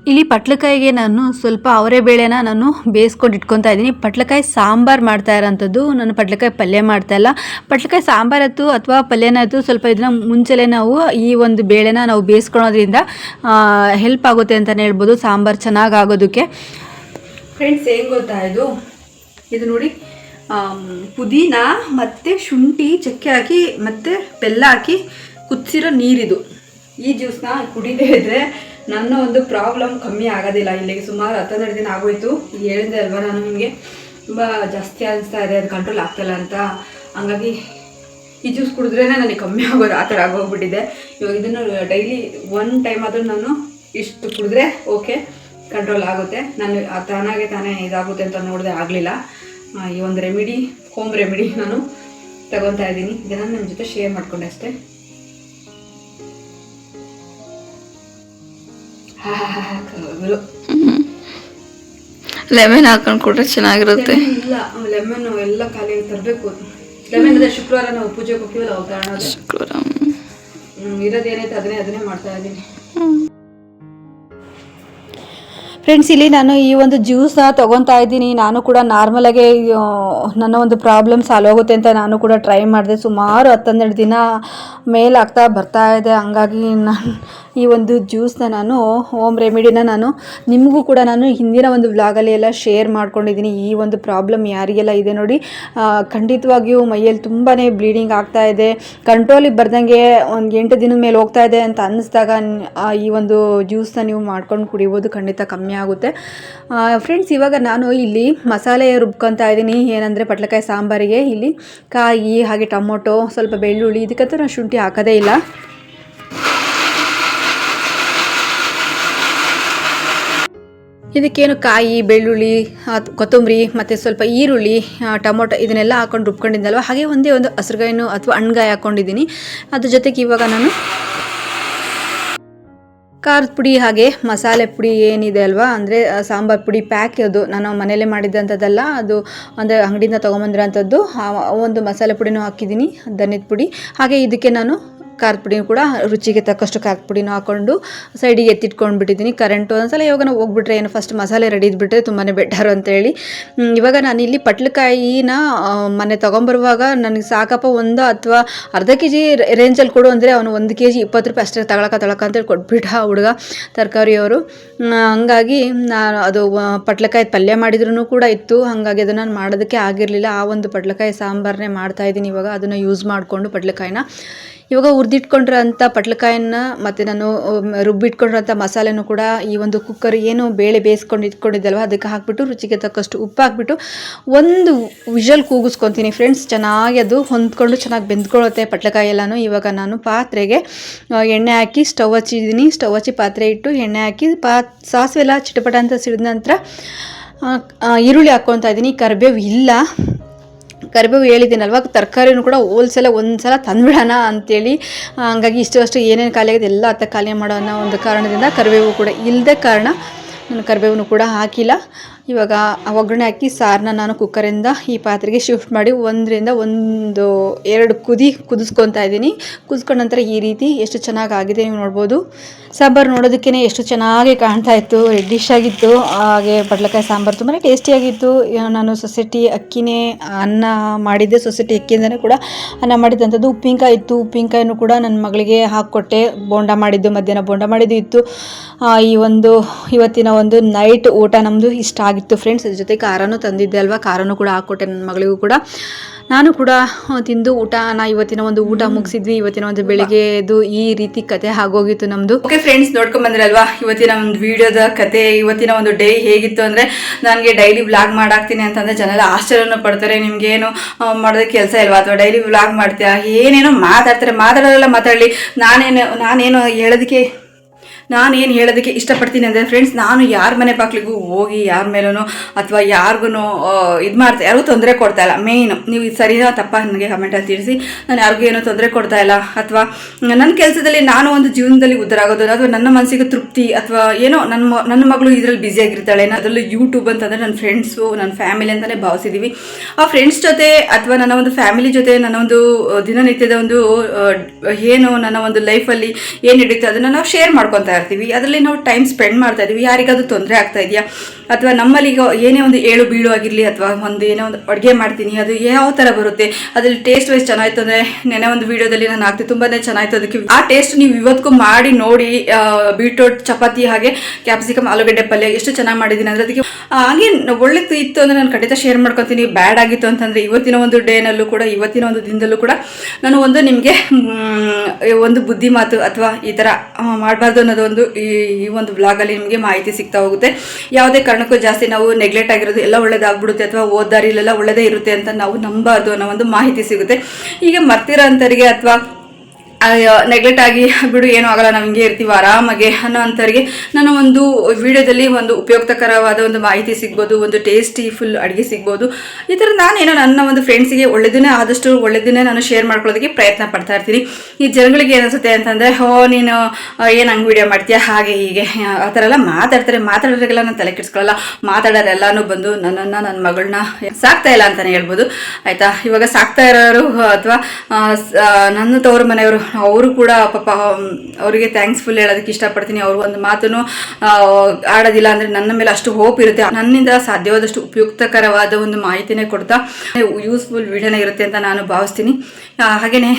ಇಲ್ಲಿ ಪಟ್ಲಕಾಯಿಗೆ ನಾನು ಸ್ವಲ್ಪ ಅವರೆ ಬೇಳೆನ ನಾನು ಬೇಯಿಸ್ಕೊಂಡು ಇಟ್ಕೊತಾ ಇದ್ದೀನಿ. ಪಟ್ಲಕಾಯಿ ಸಾಂಬಾರು ಮಾಡ್ತಾ ಇರೋಂಥದ್ದು. ನಾನು ಪಟ್ಲಕಾಯಿ ಪಲ್ಯ ಮಾಡ್ತಾ ಇಲ್ಲ. ಪಟ್ಲಕಾಯಿ ಸಾಂಬಾರತ್ತು ಅಥವಾ ಪಲ್ಯನಾಯ್ತು ಸ್ವಲ್ಪ ಇದನ್ನ ಮುಂಚೆಲೆ ನಾವು ಈ ಒಂದು ಬೇಳೆನ ನಾವು ಬೇಯಿಸ್ಕೊಳೋದ್ರಿಂದ ಹೆಲ್ಪ್ ಆಗುತ್ತೆ ಅಂತಲೇ ಹೇಳ್ಬೋದು. ಸಾಂಬಾರು ಚೆನ್ನಾಗಿ ಆಗೋದಕ್ಕೆ ಫ್ರೆಂಡ್ಸ್ ಹೆಂಗೆ ಗೊತ್ತಾ ಇದು? ಇದು ನೋಡಿ ಪುದೀನ ಮತ್ತು ಶುಂಠಿ ಚಕ್ಕೆ ಹಾಕಿ ಮತ್ತು ಬೆಲ್ಲ ಹಾಕಿ ಕುದಿಸಿರೋ ನೀರಿದು. ಈ ಜ್ಯೂಸ್ನ ಕುಡಿದೇ ಇದ್ರೆ ನನ್ನ ಒಂದು ಪ್ರಾಬ್ಲಮ್ ಕಮ್ಮಿ ಆಗೋದಿಲ್ಲ. ಇಲ್ಲಿಗೆ ಸುಮಾರು ಹತ್ತನ್ನೆರಡು ದಿನ ಆಗೋಯ್ತು. ಹೇಳಿದೆ ಅಲ್ವಾ ನಾನು ನಿಮಗೆ? ತುಂಬ ಜಾಸ್ತಿ ಅನಿಸ್ತಾ ಇದೆ, ಅದು ಕಂಟ್ರೋಲ್ ಆಗ್ತಾಯಿಲ್ಲ ಅಂತ. ಹಂಗಾಗಿ ಈ ಜ್ಯೂಸ್ ಕುಡಿದ್ರೇ ನನಗೆ ಕಮ್ಮಿ ಆಗೋದು ಆ ಥರ ಆಗೋಗ್ಬಿಟ್ಟಿದೆ. ಇವಾಗ ಇದನ್ನು ಡೈಲಿ ಒನ್ ಟೈಮ್ ಆದರೂ ನಾನು ಇಷ್ಟು ಕುಡಿದ್ರೆ ಓಕೆ ಕಂಟ್ರೋಲ್ ಆಗುತ್ತೆ. ನಾನು ತಾನಾಗೆ ತಾನೇ ಇದಾಗುತ್ತೆ ಅಂತ ನೋಡಿದೆ ಆಗಲಿಲ್ಲ. ಈ ಒಂದು ರೆಮಿಡಿ ಹೋಮ್ ರೆಮಿಡಿ ನಾನು ತಗೊತಾ ಇದ್ದೀನಿ. ಇದನ್ನು ನಿಮ್ಮ ಜೊತೆ ಶೇರ್ ಮಾಡ್ಕೊಂಡೆ ಅಷ್ಟೇ. ಲೆಮನ್ ಹಾಕೊಂಡು ಕೊಟ್ರೆ ಚೆನ್ನಾಗಿರುತ್ತೆ. ಇಲ್ಲ ಲೆಮನ್ ಎಲ್ಲ ಖಾಲಿ ತರಬೇಕು. ಲೆಮನ್ ಅದೇ ಶುಕ್ರವಾರ ನಾವು ಪೂಜೆಗೆ ಹೋಗ್ತೀವಲ್ಲ ಅವಾಗ. ಶುಕ್ರವಾರ ಇರೋದೇನೈತೆ ಅದನ್ನೇ ಅದನ್ನೇ ಮಾಡ್ತಾ ಇದ್ದೀನಿ. ಫ್ರೆಂಡ್ಸ್ ಇಲ್ಲಿ ನಾನು ಈ ಒಂದು ಜ್ಯೂಸ್ನ ತೊಗೊತಾ ಇದ್ದೀನಿ. ನಾನು ಕೂಡ ನಾರ್ಮಲಾಗೆ ನನ್ನ ಒಂದು ಪ್ರಾಬ್ಲಮ್ ಸಾಲ್ವ್ ಆಗುತ್ತೆ ಅಂತ ನಾನು ಕೂಡ ಟ್ರೈ ಮಾಡಿದೆ. ಸುಮಾರು ಹತ್ತನ್ನೆರಡು ದಿನ ಮೇಲಾಗ್ತಾ ಬರ್ತಾ ಇದೆ. ಹಂಗಾಗಿ ನಾನು ಈ ಒಂದು ಜ್ಯೂಸ್ನ ನಾನು ಹೋಮ್ ರೆಮಿಡಿನ ನಾನು ನಿಮಗೂ ಕೂಡ ನಾನು ಹಿಂದಿನ ಒಂದು ವ್ಲಾಗಲ್ಲಿ ಎಲ್ಲ ಶೇರ್ ಮಾಡ್ಕೊಂಡಿದ್ದೀನಿ. ಈ ಒಂದು ಪ್ರಾಬ್ಲಮ್ ಯಾರಿಗೆಲ್ಲ ಇದೆ ನೋಡಿ ಖಂಡಿತವಾಗಿಯೂ ಮೈಯಲ್ಲಿ ತುಂಬಾ ಬ್ಲೀಡಿಂಗ್ ಆಗ್ತಾ ಇದೆ. ಕಂಟ್ರೋಲಿಗೆ ಬರ್ದಂಗೆ ಒಂದು ಎಂಟು ದಿನದ ಮೇಲೆ ಹೋಗ್ತಾ ಇದೆ ಅಂತ ಅನ್ನಿಸ್ದಾಗ ಈ ಒಂದು ಜ್ಯೂಸ್ನ ನೀವು ಮಾಡ್ಕೊಂಡು ಕುಡಿಬೋದು. ಖಂಡಿತ ಕಮ್ಮಿ ಆಗುತ್ತೆ. ಫ್ರೆಂಡ್ಸ್ ಇವಾಗ ನಾನು ಇಲ್ಲಿ ಮಸಾಲೆ ರುಬ್ಕೊತಾ ಇದ್ದೀನಿ. ಏನಂದರೆ ಪಟ್ಲಕಾಯಿ ಸಾಂಬಾರಿಗೆ. ಇಲ್ಲಿ ಕಾಯಿ, ಹಾಗೆ ಟೊಮೊಟೊ, ಸ್ವಲ್ಪ ಬೆಳ್ಳುಳ್ಳಿ, ಇದಕ್ಕಂತೂ ನಾನು ಶುಂಠಿ ಹಾಕೋದೇ ಇಲ್ಲ. ಇದಕ್ಕೇನು ಕಾಯಿ, ಬೆಳ್ಳುಳ್ಳಿ ಕೊತ್ತಂಬರಿ, ಮತ್ತು ಸ್ವಲ್ಪ ಈರುಳ್ಳಿ ಟೊಮೊಟೊ ಇದನ್ನೆಲ್ಲ ಹಾಕೊಂಡು ರುಬ್ಕೊಂಡಿದ್ದಲ್ವ ಹಾಗೆ ಒಂದೇ ಒಂದು ಹಸಿರುಗಾಯಿನೂ ಅಥವಾ ಹಣ್ಗಾಯಿ ಹಾಕ್ಕೊಂಡಿದ್ದೀನಿ ಅದ್ರ ಜೊತೆಗೆ ಇವಾಗ ನಾನು ಖಾರದ ಪುಡಿ ಹಾಗೆ ಮಸಾಲೆ ಪುಡಿ ಏನಿದೆ ಅಲ್ವಾ? ಅಂದರೆ ಸಾಂಬಾರು ಪುಡಿ ಪ್ಯಾಕ್ ಅದು ನಾನು ಮನೇಲೆ ಮಾಡಿದ್ದಂಥದ್ದಲ್ಲ ಅದು ಅಂದರೆ ಅಂಗಡಿಯಿಂದ ತೊಗೊಂಬಂದಿರೋಂಥದ್ದು. ಆ ಒಂದು ಮಸಾಲೆ ಪುಡಿನೂ ಹಾಕಿದ್ದೀನಿ ಧನ್ಯದ ಪುಡಿ. ಹಾಗೆ ಇದಕ್ಕೆ ನಾನು ಖಾರದ ಪುಡಿನೂ ಕೂಡ ರುಚಿಗೆ ತಕ್ಕಷ್ಟು ಖಾರದ ಪುಡಿನೂ ಹಾಕ್ಕೊಂಡು ಸೈಡಿಗೆ ಎತ್ತಿಟ್ಕೊಂಡು ಬಿಟ್ಟಿದ್ದೀನಿ ಕರೆಂಟು ಒಂದ್ಸಲ ಇವಾಗ ನಾವು ಹೋಗ್ಬಿಟ್ರೆ ಏನು ಫಸ್ಟ್ ಮಸಾಲೆ ರೆಡಿ ಇದ್ಬಿಟ್ರೆ ತುಂಬಾ ಬೆಟರ್ ಅಂತೇಳಿ. ಇವಾಗ ನಾನು ಇಲ್ಲಿ ಪಟ್ಲಕಾಯಿನ ಮನೆ ತೊಗೊಂಬರುವಾಗ ನನಗೆ ಸಾಕಪ್ಪ ಒಂದು ಅಥವಾ ಅರ್ಧ ಕೆ ಜಿ ರೇಂಜಲ್ಲಿ ಕೊಡು ಅಂದರೆ ಅವನು ಒಂದು ಕೆ ಜಿ ಇಪ್ಪತ್ತು ರೂಪಾಯಿ ಅಷ್ಟೇ ತಗೊಳಕ ತಗೊಳಕ ಅಂತೇಳಿ ಕೊಟ್ಬಿಟ್ಟ ಹುಡುಗ ತರಕಾರಿಯವರು. ಹಂಗಾಗಿ ನಾನು ಅದು ಪಟ್ಲಕಾಯಿ ಪಲ್ಯ ಮಾಡಿದ್ರೂ ಕೂಡ ಇತ್ತು. ಹಾಗಾಗಿ ಅದನ್ನು ನಾನು ಮಾಡೋದಕ್ಕೆ ಆಗಿರಲಿಲ್ಲ. ಆ ಒಂದು ಪಟ್ಲಕಾಯಿ ಸಾಂಬಾರನ್ನೇ ಮಾಡ್ತಾಯಿದ್ದೀನಿ ಇವಾಗ. ಅದನ್ನು ಯೂಸ್ ಮಾಡಿಕೊಂಡು ಪಟ್ಲಕಾಯಿನ. ಇವಾಗ ಹುರಿದಿಟ್ಕೊಂಡಿರೋಂಥ ಪಟ್ಲಕಾಯನ್ನ ಮತ್ತು ನಾನು ರುಬ್ಬಿಟ್ಕೊಂಡಿರೋಂಥ ಮಸಾಲೆನೂ ಕೂಡ ಈ ಒಂದು ಕುಕ್ಕರ್ ಏನು ಬೇಳೆ ಬೇಯಿಸ್ಕೊಂಡು ಇಟ್ಕೊಂಡಿದ್ದಲ್ವ, ಅದಕ್ಕೆ ಹಾಕ್ಬಿಟ್ಟು ರುಚಿಗೆ ತಕ್ಕಷ್ಟು ಉಪ್ಪು ಹಾಕ್ಬಿಟ್ಟು ಒಂದು ವಿಷಲ್ ಕೂಗಿಸ್ಕೊತೀನಿ. ಫ್ರೆಂಡ್ಸ್ ಚೆನ್ನಾಗಿ ಅದು ಹೊಂದ್ಕೊಂಡು ಚೆನ್ನಾಗಿ ಬೆಂದ್ಕೊಳ್ಳುತ್ತೆ ಪಟ್ಲಕಾಯಿ ಎಲ್ಲನೂ. ಇವಾಗ ನಾನು ಪಾತ್ರೆಗೆ ಎಣ್ಣೆ ಹಾಕಿ ಸ್ಟವ್ ಹಚ್ಚಿದ್ದೀನಿ. ಸ್ಟವ್ ಹಚ್ಚಿ ಪಾತ್ರೆ ಇಟ್ಟು ಎಣ್ಣೆ ಹಾಕಿ ಪಾ ಸಾಸಿವೆ ಎಲ್ಲ ಚಿಟಪಟ ಅಂತ ಸಿಡಿದ ನಂತರ ಈರುಳ್ಳಿ ಹಾಕ್ಕೊತಾ ಇದ್ದೀನಿ. ಕರಿಬೇವು ಇಲ್ಲ. ಕರಿಬೇವು ಹೇಳಿದ್ದೀನಲ್ವ? ತರಕಾರಿನೂ ಕೂಡ ಹೋಲ್ಸೆಲ ಒಂದು ಸಲ ತಂದುಬಿಡೋಣ ಅಂತೇಳಿ. ಆ, ಹಂಗಾಗಿ ಇಷ್ಟು ಅಷ್ಟು ಏನೇನು ಖಾಲಿ ಆಗಿದೆ ಎಲ್ಲ ಅತ್ತ ಖಾಲಿ ಮಾಡೋ ಅನ್ನೋ ಒಂದು ಕಾರಣದಿಂದ ಕರಿಬೇವು ಕೂಡ ಇಲ್ಲದೆ ಕಾರಣ ನಾನು ಕರಿಬೇವನ್ನು ಕೂಡ ಹಾಕಿಲ್ಲ. ಇವಾಗ ಒಗ್ಗರಣೆ ಹಾಕಿ ಸಾರನ್ನ ನಾನು ಕುಕ್ಕರಿಂದ ಈ ಪಾತ್ರೆಗೆ ಶಿಫ್ಟ್ ಮಾಡಿ ಒಂದರಿಂದ ಒಂದು ಎರಡು ಕುದಿ ಕುದಿಸ್ಕೊತಾ ಇದ್ದೀನಿ. ಕುದಿಸ್ಕೊಂಡ ನಂತರ ಈ ರೀತಿ ಎಷ್ಟು ಚೆನ್ನಾಗಿ ಆಗಿದೆ ನೀವು ನೋಡ್ಬೋದು. ಸಾಂಬಾರು ನೋಡೋದಕ್ಕೇ ಎಷ್ಟು ಚೆನ್ನಾಗಿ ಕಾಣ್ತಾ ಇತ್ತು ರೆಡ್ಡಿಶ್ ಆಗಿತ್ತು. ಹಾಗೆ ಪಡ್ಲಕಾಯಿ ಸಾಂಬಾರು ತುಂಬಾ ಟೇಸ್ಟಿಯಾಗಿತ್ತು ನಾನು ಸೊಸೈಟಿ ಅಕ್ಕಿನೇ ಅನ್ನ ಮಾಡಿದ್ದೆ. ಸೊಸೈಟಿ ಅಕ್ಕಿಯಿಂದನೇ ಕೂಡ ಅನ್ನ ಮಾಡಿದ್ದಂಥದ್ದು ಉಪ್ಪಿನಕಾಯಿ ಇತ್ತು. ಉಪ್ಪಿನಕಾಯಿನೂ ಕೂಡ ನನ್ನ ಮಗಳಿಗೆ ಹಾಕ್ಕೊಟ್ಟೆ. ಬೋಂಡ ಮಾಡಿದ್ದು, ಮಧ್ಯಾಹ್ನ ಬೋಂಡ ಮಾಡಿದ್ದು ಇತ್ತು. ಈ ಒಂದು, ಇವತ್ತಿನ ಒಂದು ನೈಟ್ ಊಟ ನಮ್ಮದು ಇಷ್ಟ ಆಗಿತ್ತು ಫ್ರೆಂಡ್ಸ್ ಅದ್ರ ಜೊತೆ ಖಾರನೂ ತಂದಿದ್ದೆ ಅಲ್ವಾ? ಖಾರನೂ ಕೂಡ ಹಾಕ್ಕೊಟ್ಟೆ ನನ್ನ ಮಗಳಿಗೂ ಕೂಡ. ನಾನು ಕೂಡ ತಿಂದು ಊಟ ನಾ ಇವತ್ತಿನ ಒಂದು ಊಟ ಮುಗಿಸಿದ್ವಿ. ಇವತ್ತಿನ ಒಂದು ಬೆಳಿಗ್ಗೆದು ಈ ರೀತಿ ಕತೆ ಆಗೋಗಿತ್ತು ನಮ್ಮದು ಓಕೆ ಫ್ರೆಂಡ್ಸ್ ನೋಡ್ಕೊಂಡ್ ಬಂದ್ರಲ್ವಾ? ಇವತ್ತಿನ ಒಂದು ವಿಡಿಯೋದ ಕತೆ ಇವತ್ತಿನ ಒಂದು ಡೇ ಹೇಗಿತ್ತು ಅಂದರೆ ನನಗೆ ಡೈಲಿ ವ್ಲಾಗ್ ಮಾಡಾಕ್ತೀನಿ ಅಂತಂದರೆ ಜನ ಆಶ್ಚರ್ಯನೂ ಪಡ್ತಾರೆ. ನಿಮ್ಗೇನು ಏನು ಮಾಡೋದಕ್ಕೆ ಕೆಲಸ ಇಲ್ವಾ? ಅಥವಾ ಡೈಲಿ ವ್ಲಾಗ್ ಮಾಡ್ತೀಯಾ? ಏನೇನೋ ಮಾತಾಡ್ತಾರೆ. ಮಾತಾಡೋದೆಲ್ಲ ಮಾತಾಡಲಿ. ನಾನೇನು ನಾನೇನು ಹೇಳೋದಕ್ಕೆ ನಾನು ಏನು ಹೇಳೋದಕ್ಕೆ ಇಷ್ಟಪಡ್ತೀನಿ ಅಂದರೆ ಫ್ರೆಂಡ್ಸ್ ನಾನು ಯಾರ ಮನೆ ಬಾಗಿಲಿಗೂ ಹೋಗಿ ಯಾರ ಮೇಲೂ ಅಥವಾ ಯಾರಿಗೂ ಇದು ಮಾಡ್ತಾ, ಯಾರಿಗೂ ತೊಂದರೆ ಕೊಡ್ತಾ ಇಲ್ಲ. ಮೇಯ್ನ್ ನೀವು ಇದು ಸರಿನಾ ತಪ್ಪ ನನಗೆ ಕಮೆಂಟಲ್ಲಿ ತಿಳಿಸಿ. ನಾನು ಯಾರಿಗೂ ಏನೋ ತೊಂದರೆ ಕೊಡ್ತಾ ಇಲ್ಲ. ಅಥವಾ ನನ್ನ ಕೆಲಸದಲ್ಲಿ ನಾನು ಒಂದು ಜೀವನದಲ್ಲಿ ಉದ್ಧಾರ ಆಗೋದಲ್ಲ ಅಥವಾ ನನ್ನ ಮನಸ್ಸಿಗೆ ತೃಪ್ತಿ ಅಥವಾ ಏನೋ ನನ್ನ ನನ್ನ ಮಗಳು ಇದರಲ್ಲಿ ಬ್ಯುಸಿ ಆಗಿರ್ತಾಳೆ ಅದರಲ್ಲೂ ಯೂಟ್ಯೂಬ್ ಅಂತಂದರೆ ನನ್ನ ಫ್ರೆಂಡ್ಸು ನನ್ನ ಫ್ಯಾಮಿಲಿ ಅಂತಲೇ ಭಾವಿಸಿದ್ದೀವಿ ಆ ಫ್ರೆಂಡ್ಸ್ ಜೊತೆ ಅಥವಾ ನನ್ನ ಒಂದು ಫ್ಯಾಮಿಲಿ ಜೊತೆ ನನ್ನ ಒಂದು, ದಿನನಿತ್ಯದ ಒಂದು ಏನು ನನ್ನ ಒಂದು ಲೈಫಲ್ಲಿ ಏನು ನಡೀತದೆ ಅದನ್ನು ನಾವು ಶೇರ್ ಮಾಡ್ಕೊತಾ ಇರ್ತೀವಿ. ಅದರಲ್ಲಿ ನಾವು ಟೈಮ್ ಸ್ಪೆಂಡ್ ಮಾಡ್ತಾ ಇದ್ದೀವಿ ಯಾರಿಗಾದ್ರೂ ತೊಂದರೆ ಆಗ್ತಾ ಇದೆಯಾ? ಅಥವಾ ನಮ್ಮಲ್ಲಿ ಈಗ ಏನೇ ಒಂದು ಏಳು ಬೀಳು ಆಗಿರಲಿ ಅಥವಾ ಒಂದು ಏನೋ ಒಂದು ಅಡುಗೆ ಮಾಡ್ತೀನಿ, ಅದು ಯಾವ ಥರ ಬರುತ್ತೆ, ಅದರಲ್ಲಿ ಟೇಸ್ಟ್ ವೈಸ್ ಚೆನ್ನಾಗಿತ್ತು ಅಂದರೆ ನೆನೆ ಒಂದು ವೀಡಿಯೋದಲ್ಲಿ ನಾನು ಹಾಕ್ತೀನಿ ತುಂಬಾ ಚೆನ್ನಾಗಿತ್ತು ಅದಕ್ಕೆ ಆ ಟೇಸ್ಟ್ ನೀವು ಇವತ್ತಿಗೂ ಮಾಡಿ ನೋಡಿ ಬೀಟ್ರೋಟ್ ಚಪಾತಿ ಹಾಗೆ ಕ್ಯಾಪ್ಸಿಕಮ್ ಆಲೂಗಡ್ಡೆ ಪಲ್ಯ ಎಷ್ಟು ಚೆನ್ನಾಗಿ ಮಾಡಿದ್ದೀನಿ ಅಂದರೆ ಅದಕ್ಕೆ ಹಾಗೆ ಒಳ್ಳೆದು ಇತ್ತು ಅಂದರೆ ನಾನು ಖಂಡಿತ ಶೇರ್ ಮಾಡ್ಕೊತೀನಿ ಬ್ಯಾಡ್ ಆಗಿತ್ತು ಅಂತಂದರೆ ಇವತ್ತಿನ ಒಂದು ಡೇನಲ್ಲೂ ಕೂಡ, ಇವತ್ತಿನ ಒಂದು ದಿನದಲ್ಲೂ ಕೂಡ ನಾನು ಒಂದು ನಿಮಗೆ ಒಂದು ಬುದ್ಧಿ ಮಾತು ಅಥವಾ ಈ ಥರ ಮಾಡಬಾರ್ದು ಅನ್ನೋದು ಒಂದು ಈ ಈ ಒಂದು ಬ್ಲಾಗಲ್ಲಿ ನಿಮಗೆ ಮಾಹಿತಿ ಸಿಗ್ತಾ ಹೋಗುತ್ತೆ. ಯಾವುದೇ ಕಾರಣಕ್ಕೂ ಜಾಸ್ತಿ ನಾವು ನೆಗ್ಲೆಕ್ಟ್ ಆಗಿರೋದು ಎಲ್ಲ ಒಳ್ಳೇದಾಗ್ಬಿಡುತ್ತೆ ಅಥವಾ ಓದ್ ದಾರಿಲೆಲ್ಲ ಒಳ್ಳೇದೇ ಇರುತ್ತೆ ಅಂತ ನಾವು ನಂಬಾರ್ದು ಅನ್ನೋ ಒಂದು ಮಾಹಿತಿ ಸಿಗುತ್ತೆ. ಹೀಗೆ ಮರ್ತಿರೋ ಅಂಥವ್ರಿಗೆ ಅಥವಾ ನೆಗ್ಲೆಕ್ಟ್ ಆಗಿ, ಬಿಡು, ಏನೂ ಆಗಲ್ಲ ನಾವು ಹಿಂಗೆ ಇರ್ತೀವಿ, ಆರಾಮಾಗಿ ಅನ್ನೋ ಅಂಥವ್ರಿಗೆ ನಾನು ಒಂದು ವಿಡಿಯೋದಲ್ಲಿ ಒಂದು ಉಪಯುಕ್ತಕರವಾದ ಒಂದು ಮಾಹಿತಿ ಸಿಗ್ಬೋದು, ಒಂದು ಟೇಸ್ಟಿ ಫುಲ್ ಅಡುಗೆ ಸಿಗ್ಬೋದು. ಈ ಥರ ನಾನೇನೋ ನನ್ನ ಒಂದು ಫ್ರೆಂಡ್ಸಿಗೆ ಒಳ್ಳೆದನ್ನೇ ಆದಷ್ಟು ಒಳ್ಳೆದನ್ನೇ ನಾನು ಶೇರ್ ಮಾಡ್ಕೊಳ್ಳೋದಕ್ಕೆ ಪ್ರಯತ್ನ ಪಡ್ತಾ ಇರ್ತೀನಿ. ಈ ಜನಗಳಿಗೆ ಏನಿಸುತ್ತೆ ಅಂತಂದರೆ, ಹೋ, ನೀನು ಏನು ಹಂಗೆ ವಿಡಿಯೋ ಮಾಡ್ತೀಯಾ, ಹಾಗೆ ಹೀಗೆ, ಆ ಥರ ಎಲ್ಲ ಮಾತಾಡ್ತಾರೆ. ಮಾತಾಡೋರಿಗೆಲ್ಲ ನಾನು ತಲೆ ಕೆಡಿಸ್ಕೊಳ್ಳಲ್ಲ ಮಾತಾಡೋರೆಲ್ಲಾನು ಬಂದು ನನ್ನನ್ನು, ನನ್ನ ಮಗಳನ್ನ, ಸಾಕ್ತಾ ಇಲ್ಲ ಅಂತಲೇ ಹೇಳ್ಬೋದು. ಆಯಿತಾ? ಇವಾಗ ಸಾಕ್ತಾ ಇರೋರು, ಅಥವಾ ನನ್ನ ತವರು ಮನೆಯವರು ಅವರು ಕೂಡ ಪಾಪ ಅವರಿಗೆ ಅವರಿಗೆ ಥ್ಯಾಂಕ್ಸ್ಫುಲ್ ಹೇಳೋದಕ್ಕೆ ಇಷ್ಟಪಡ್ತೀನಿ. ಅವರು ಒಂದು ಮಾತನ್ನು ಆಡೋದಿಲ್ಲ ಅಂದರೆ ನನ್ನ ಮೇಲೆ ಅಷ್ಟು ಹೋಪ್ ಇರುತ್ತೆ. ನನ್ನಿಂದ ಸಾಧ್ಯವಾದಷ್ಟು ಉಪಯುಕ್ತಕರವಾದ ಒಂದು ಮಾಹಿತಿನೇ ಕೊಡ್ತಾ ಯೂಸ್ಫುಲ್ ವಿಡಿಯೋನೇ ಇರುತ್ತೆ ಅಂತ ನಾನು ಭಾವಿಸ್ತೀನಿ. ಹಾಗೆಯೇ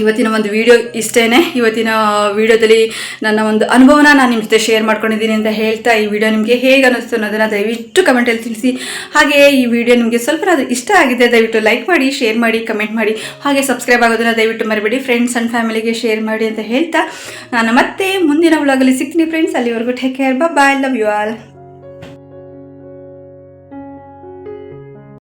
ಇವತ್ತಿನ ಒಂದು ವಿಡಿಯೋ ಇಷ್ಟೇನೆ. ಇವತ್ತಿನ ವಿಡಿಯೋದಲ್ಲಿ ನನ್ನ ಒಂದು ಅನುಭವನ ನಾನು ನಿಮ್ಮ ಜೊತೆ ಶೇರ್ ಮಾಡ್ಕೊಂಡಿದ್ದೀನಿ ಅಂತ ಹೇಳ್ತಾ ಈ ವಿಡಿಯೋ ನಿಮಗೆ ಹೇಗೆ ಅನ್ನಿಸ್ತು ಅನ್ನೋದನ್ನು ದಯವಿಟ್ಟು ಕಮೆಂಟಲ್ಲಿ ತಿಳಿಸಿ. ಹಾಗೆ ಈ ವಿಡಿಯೋ ನಿಮಗೆ ಸ್ವಲ್ಪನಾದರೂ ಇಷ್ಟ ಆಗಿದೆ, ದಯವಿಟ್ಟು ಲೈಕ್ ಮಾಡಿ ಶೇರ್ ಮಾಡಿ ಕಮೆಂಟ್ ಮಾಡಿ. ಹಾಗೆ ಸಬ್ಸ್ಕ್ರೈಬ್ ಆಗೋದನ್ನು ದಯವಿಟ್ಟು ಮರಿಬೇಡಿ. ಫ್ರೆಂಡ್ಸ್ ಆ್ಯಂಡ್ ಫ್ಯಾಮಿಲಿಗೆ ಶೇರ್ ಮಾಡಿ ಅಂತ ಹೇಳ್ತಾ. ನಾನು ಮತ್ತೆ ಮುಂದಿನ ವ್ಲಾಗಲ್ಲಿ ಸಿಗ್ತೀನಿ ಫ್ರೆಂಡ್ಸ್ ಅಲ್ಲಿವರೆಗೂ take care bye love you all